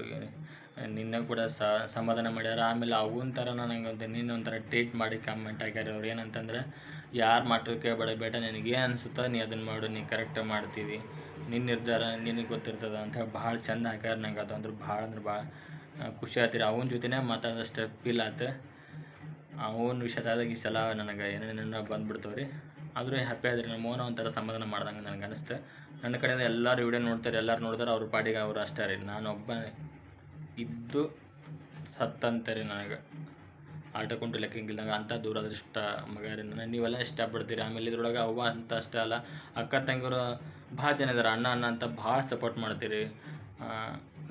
A: ನಿನ್ನ ಕೂಡ ಸಮಾಧಾನ ಮಾಡ್ಯಾರ. ಆಮೇಲೆ ಅವನ ಥರ ನನಗೆ ಒಂದು ನಿನ್ನ ಒಂಥರ ಟ್ರೀಟ್ ಮಾಡಿ ಕಮೆಂಟ್ ಹಾಕ್ಯಾರ ಅವ್ರು. ಏನಂತಂದ್ರೆ, ಯಾರು ಮಾತು ಕೇಳಬೇಡ ಬೇಟ ನಿನಗೆ ನೀ ಅದನ್ನು ಮಾಡು, ನೀ ಕರೆಕ್ಟಾಗಿ ಮಾಡ್ತೀವಿ. ನಿನ್ನ ನಿರ್ಧಾರ ನಿನಗೆ ಗೊತ್ತಿರ್ತದೆ ಅಂತ ಭಾಳ ಚಂದ ಹಾಕ್ಯಾರ ನಂಗೆ ಅದು. ಅಂದ್ರೆ ಭಾಳ ಅಂದ್ರೆ ಭಾಳ ಖುಷಿ ಆಯ್ತು ಅವನ ಜೊತೆನೇ ಮಾತಾಡಿದಷ್ಟು ಫೀಲ್ ಆಯ್ತು ಅವನ ವಿಷಯದಾಗ ಈ ಸಲ ನನಗೆ ಏನೇನೋ ಬಂದ್ಬಿಡ್ತವ್ರಿ ಆದರೂ ಹ್ಯಾಪಿ ಆದ್ರಿ ನಮ್ಮ ಮೋನ ಒಂಥರ ಸಮಾಧಾನ ಮಾಡ್ದಂಗೆ ನನಗೆ ಅನಿಸ್ತು ನನ್ನ ಕಡೆಯಿಂದ ಎಲ್ಲರೂ ವಿಡಿಯೋ ನೋಡ್ತಾರೆ, ಎಲ್ಲರೂ ನೋಡ್ತಾರೆ ಅವ್ರ ಪಾಡಿಗೆ ಅವ್ರು ಅಷ್ಟೇ ರೀ. ನಾನು ಒಬ್ಬ ಇದ್ದು ರೀ ನನಗೆ. ಆಟ ಆಟಕೊಂಡು ಲೆಕ್ಕಂಗಿಲ್ದಂಗೆ ಅಂಥ ದೂರದೃಷ್ಟ ಮಗ ರೀ ನಾನು ನೀವೆಲ್ಲ ಇಷ್ಟಪಡ್ತೀರಿ. ಆಮೇಲೆ ಇದ್ರೊಳಗೆ ಅವ್ವ ಅಂತ ಅಷ್ಟೇ ಅಲ್ಲ, ಅಕ್ಕ ತಂಗಿರು ಭಾಳ ಜನ ಇದ್ದಾರೆ ಅಣ್ಣ ಅಣ್ಣ ಅಂತ ಭಾಳ ಸಪೋರ್ಟ್ ಮಾಡ್ತೀರಿ.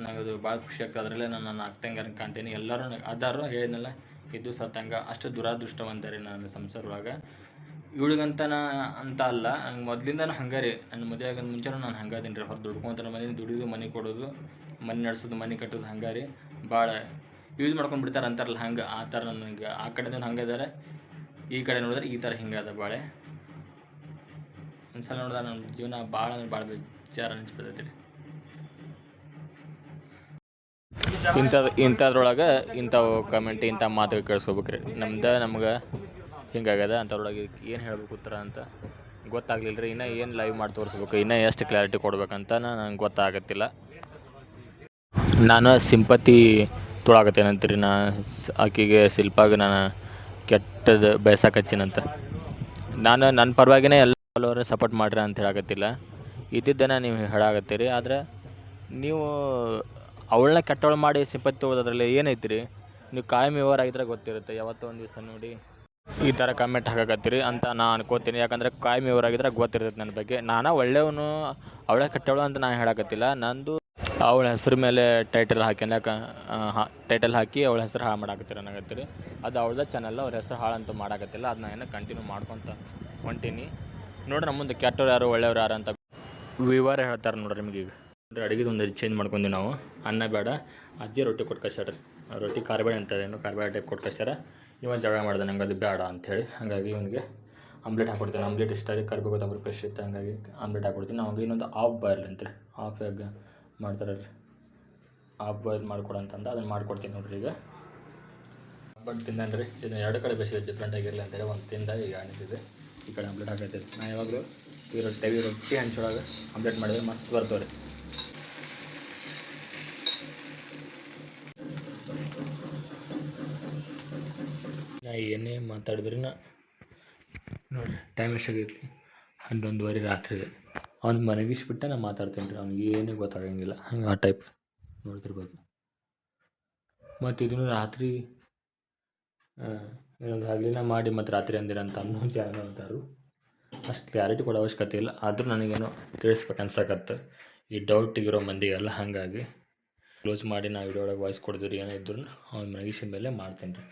A: ನನಗೆ ಅದು ಭಾಳ ಖುಷಿ ಆಗ್ತದೆ. ಅದರಲ್ಲೇ ನಾನು ನನ್ನ ಅಕ್ಕ ತಂಗಾರನ್ನ ಕಾಣ್ತೀನಿ. ಎಲ್ಲರೂ ಅದಾರು ಹೇಳಿದ್ನಲ್ಲ ಇದು ಸತ್ತಂಗ. ಅಷ್ಟು ದುರಾದೃಷ್ಟವಂತ ರೀ ನನ್ನ ಸಂಸಾರ ಒಳಗೆ ಇವಳಿಗಂತ ಅಂತ ಅಲ್ಲ, ನಂಗೆ ಮೊದಲಿಂದನೂ ಹಂಗೆ ರೀ. ನನ್ನ ಮದುವೆ ಆಗೋದು ಮುಂಚೆನೂ ನಾನು ಹಂಗೆ ಅದೀನಿ ರೀ ಹೊರ ದುಡ್ಕೊಂತಾನೆ ಮನೆ ದುಡಿದು ಮನೆ ಕೊಡೋದು, ಮನೆ ನಡೆಸೋದು, ಮನೆ ಕಟ್ಟೋದು ಹಂಗೆ ರೀ. ಭಾಳ ಯೂಸ್ ಮಾಡ್ಕೊಂಡು ಬಿಡ್ತಾರೆ ಅಂತಾರಲ್ಲ, ಹಂಗೆ ಆ ಥರ ನನಗೆ, ಆ ಕಡೆದೂ ಹಂಗೆ ಇದ್ದಾರೆ ಈ ಕಡೆ ನೋಡಿದ್ರೆ ಈ ಥರ ಹಿಂಗೆ ಅದ ಬಾಳೆ. ಒಂದ್ಸಲ ನೋಡಿದ್ರೆ ನನ್ನ ಜೀವನ ಭಾಳ ಅಂದ್ರೆ ಭಾಳ ವಿಚಾರ ಅನಿಸ್ಬಿಡ್ತೈತೆ ರೀ. ಇಂಥದ್ದು ಇಂಥದ್ರೊಳಗೆ ಇಂಥವು ಕಮೆಂಟ್ ಇಂಥ ಮಾತು ಕೇಳಿಸ್ಕೋಬೇಕ್ರಿ. ನಮ್ದು ನಮ್ಗೆ ಹಿಂಗಾಗ್ಯದ ಅಂಥದ್ರೊಳಗೆ ಏನು ಹೇಳ್ಬೇಕು ಉತ್ತರ ಅಂತ ಗೊತ್ತಾಗ್ಲಿಲ್ಲ ರೀ ಇನ್ನೂ ಏನು ಲೈವ್ ಮಾಡಿ ತೋರಿಸ್ಬೇಕು? ಇನ್ನೂ ಎಷ್ಟು ಕ್ಲಾರಿಟಿ ಕೊಡ್ಬೇಕಂತ ನಂಗೆ ಗೊತ್ತಾಗತ್ತಿಲ್ಲ. ನಾನು ಸಿಂಪತಿ ತೊಳಾಕತ್ತೇನಂತ್ರಿ ನಾ ಆಕೆಗೆ ಶಿಲ್ಪಾಗ ನಾನು ಕೆಟ್ಟದ್ದು ಬಯಸಕಚ್ಚಿನಂತ ನಾನು ನನ್ನ ಪರವಾಗಿನೇ ಎಲ್ಲ ಫಾಲೋವರ್ ಸಪೋರ್ಟ್ ಮಾಡ್ರಿ ಅಂತ ಹೇಳಕತ್ತಿಲ್ಲ. ಇದ್ದಿದ್ದನ್ನು ನೀವು ಹೇಳಾಗತ್ತೀರಿ ಆದರೆ ನೀವು ಅವಳನ್ನ ಕೆಟ್ಟವಳು ಮಾಡಿ ಸಿಂಪತಿ ತೊಗೊಳೋದ್ರಲ್ಲಿ ಏನೈತಿ ರೀ ನೀವು ಕಾಯಂ ವಿವರ ಆಗಿದ್ರೆ ಗೊತ್ತಿರುತ್ತೆ. ಯಾವತ್ತೋ ಒಂದು ದಿವಸ ನೋಡಿ. ಈ ಥರ ಕಮೆಂಟ್ ಹಾಕಕತ್ತೀರಿ ಅಂತ ನಾ ಅನ್ಕೋತೀನಿ. ಯಾಕಂದರೆ ಕಾಯಿ ಮೇವರಾಗಿದ್ರೆ ಗೊತ್ತಿರ್ತೈತೆ ನನ್ನ ಬಗ್ಗೆ. ನಾನು ಒಳ್ಳೆಯವನು, ಅವಳೆ ಕಟ್ಟವಳು ಅಂತ ನಾನು ಹೇಳಕತ್ತಿಲ್ಲ. ನಂದು ಅವಳ ಹೆಸರು ಮೇಲೆ ಟೈಟಲ್ ಹಾಕ್ಯಾಕ ಟೈಟಲ್ ಹಾಕಿ ಅವಳ ಹೆಸರು ಹಾಳು ಮಾಡಾಕತ್ತೀರ ಅನ್ನಕತ್ತೀರಿ. ಅದು ಅವಳದ ಚಾನಲ್ ಅವ್ರ ಹೆಸ್ರು ಹಾಳಂತೂ ಮಾಡಾಕತ್ತಿಲ್ಲ. ಅದನ್ನ ಏನೋ ಕಂಟಿನ್ಯೂ ಮಾಡ್ಕೊತ ಹೊಂಟೀನಿ. ನೋಡ್ರಿ ಮುಂದೆ ಕೆಟ್ಟವ್ರು ಯಾರು, ಒಳ್ಳೆಯವ್ರು ಯಾರು ಅಂತ. ವಿವರ ಹೇಳ್ತಾರೆ ನೋಡ್ರಿ ನಿಮಗೆ ಈಗ. ನೋಡ್ರಿ, ಅಡುಗೆದು ಒಂದು ಚೇಂಜ್ ಮಾಡ್ಕೊಂಡ್ವಿ ನಾವು. ಅನ್ನ ಬೇಡ. ಅಜ್ಜಿ ರೊಟ್ಟಿ ಕೊಟ್ಟು ರೊಟ್ಟಿ ಅಂತಾರೆ ಏನು ಕಾರ್ಬೇಡ ಟೈಪ್ ಕೊಟ್ಟು ಕಳ್ಸ್ಯಾರ ಇವ ಜಗಳ ಮಾಡ್ದೆ, ನಂಗೆ ಅದು ಬೇಡ ಅಂಥೇಳಿ ಹಾಗಾಗಿ ಇವನಿಗೆ ಆಮ್ಲೆಟ್ ಹಾಕ್ಕೊಡ್ತೀನಿ ಆಮ್ಲೆಟ್ ಇಷ್ಟ ರೀ ಕರಿಬೇಕು ಕೊತ್ತಂಬರಿ ಫ್ರೆಶ್ ಇತ್ತು, ಹಾಗಾಗಿ ಆಮ್ಲೆಟ್ ಹಾಕ್ಕೊಡ್ತೀನಿ ಅವಾಗ ಇನ್ನೊಂದು ಆಫ್ ಬಾಯ್ಲ್ ಅಂತಾರೆ ಆಫ್ ಎಗ್ ಮಾಡ್ತಾರೆ ರೀ ಆಫ್ ಬಾಯ್ಲ್ ಮಾಡ್ಕೊಡು ಅಂತಂದು ಅದನ್ನು ಮಾಡ್ಕೊಡ್ತೀನಿ ನೋಡ್ರಿ ಈಗ. ಬಟ್ ತಿಂದಾನೆ ರೀ ಇದನ್ನು ಎರಡು ಕಡೆ ಬೇಸಿದೆ ಡಿಫ್ರೆಂಟ್ ಆಗಿರಲಿ ಅಂತೇಳಿ ಒಂದು ತಿಂದ ಈಗ ಅನಿಸಿದೆ. ಈ ಕಡೆ ಆಮ್ಲೆಟ್ ಹಾಕೈತೆ. ನಾ ಯಾವಾಗಲೂ ಈ ರೊಟ್ಟಿ ರೊಟ್ಟಿ ಹಂಚೊಳಗೆ ಆಮ್ಲೆಟ್ ಮಾಡಿದ್ರೆ ಮಸ್ತ್ ಬರ್ತವೆ ರೀ ನಾ ಏನೇ ಮಾತಾಡಿದ್ರೂ ನೋಡಿರಿ. ಟೈಮ್ ಎಷ್ಟಾಗೈತಿ ಹನ್ನೊಂದುವರೆ ರಾತ್ರಿ ಅವ್ನು ಮನೆಗಿಸ್ಬಿಟ್ಟೆ ನಾನು ಮಾತಾಡ್ತೀನಿ ರೀ. ಅವ್ನಿಗೆ ಏನೂ ಗೊತ್ತಾಗಂಗಿಲ್ಲ. ಹಂಗೆ ಆ ಟೈಪ್ ನೋಡ್ತಿರ್ಬೋದು. ಮತ್ತು ಇದನ್ನು ರಾತ್ರಿ ಇನ್ನೊಂದು ಹಗಲಿನ ಮಾಡಿ ಮತ್ತು ರಾತ್ರಿ ಅಂದಿರಂತ ಅನ್ನೋ ಜಾಗ ಅಂತಾರು. ಅಷ್ಟು ಕ್ಲಾರಿಟಿ ಕೊಡೋ ಅವಶ್ಯಕತೆ ಇಲ್ಲ. ಆದರೂ ನನಗೇನು ತಿಳಿಸ್ಬೇಕು ಅನ್ಸಕತ್ತೆ. ಈ ಡೌಟಿಗಿರೋ ಮಂದಿಗೆಲ್ಲ ಹಾಗಾಗಿ ಕ್ಲೋಸ್ ಮಾಡಿ ನಾವು ವಿಡಿಯೋ ಒಳಗೆ ವಾಯ್ಸ್ ಕೊಡಿದ್ರಿ ಏನೇ ಇದ್ರು ಅವ್ನ ಮನಗಿಸಿದ ಮೇಲೆ ಮಾಡ್ತೀನಿ ರೀ.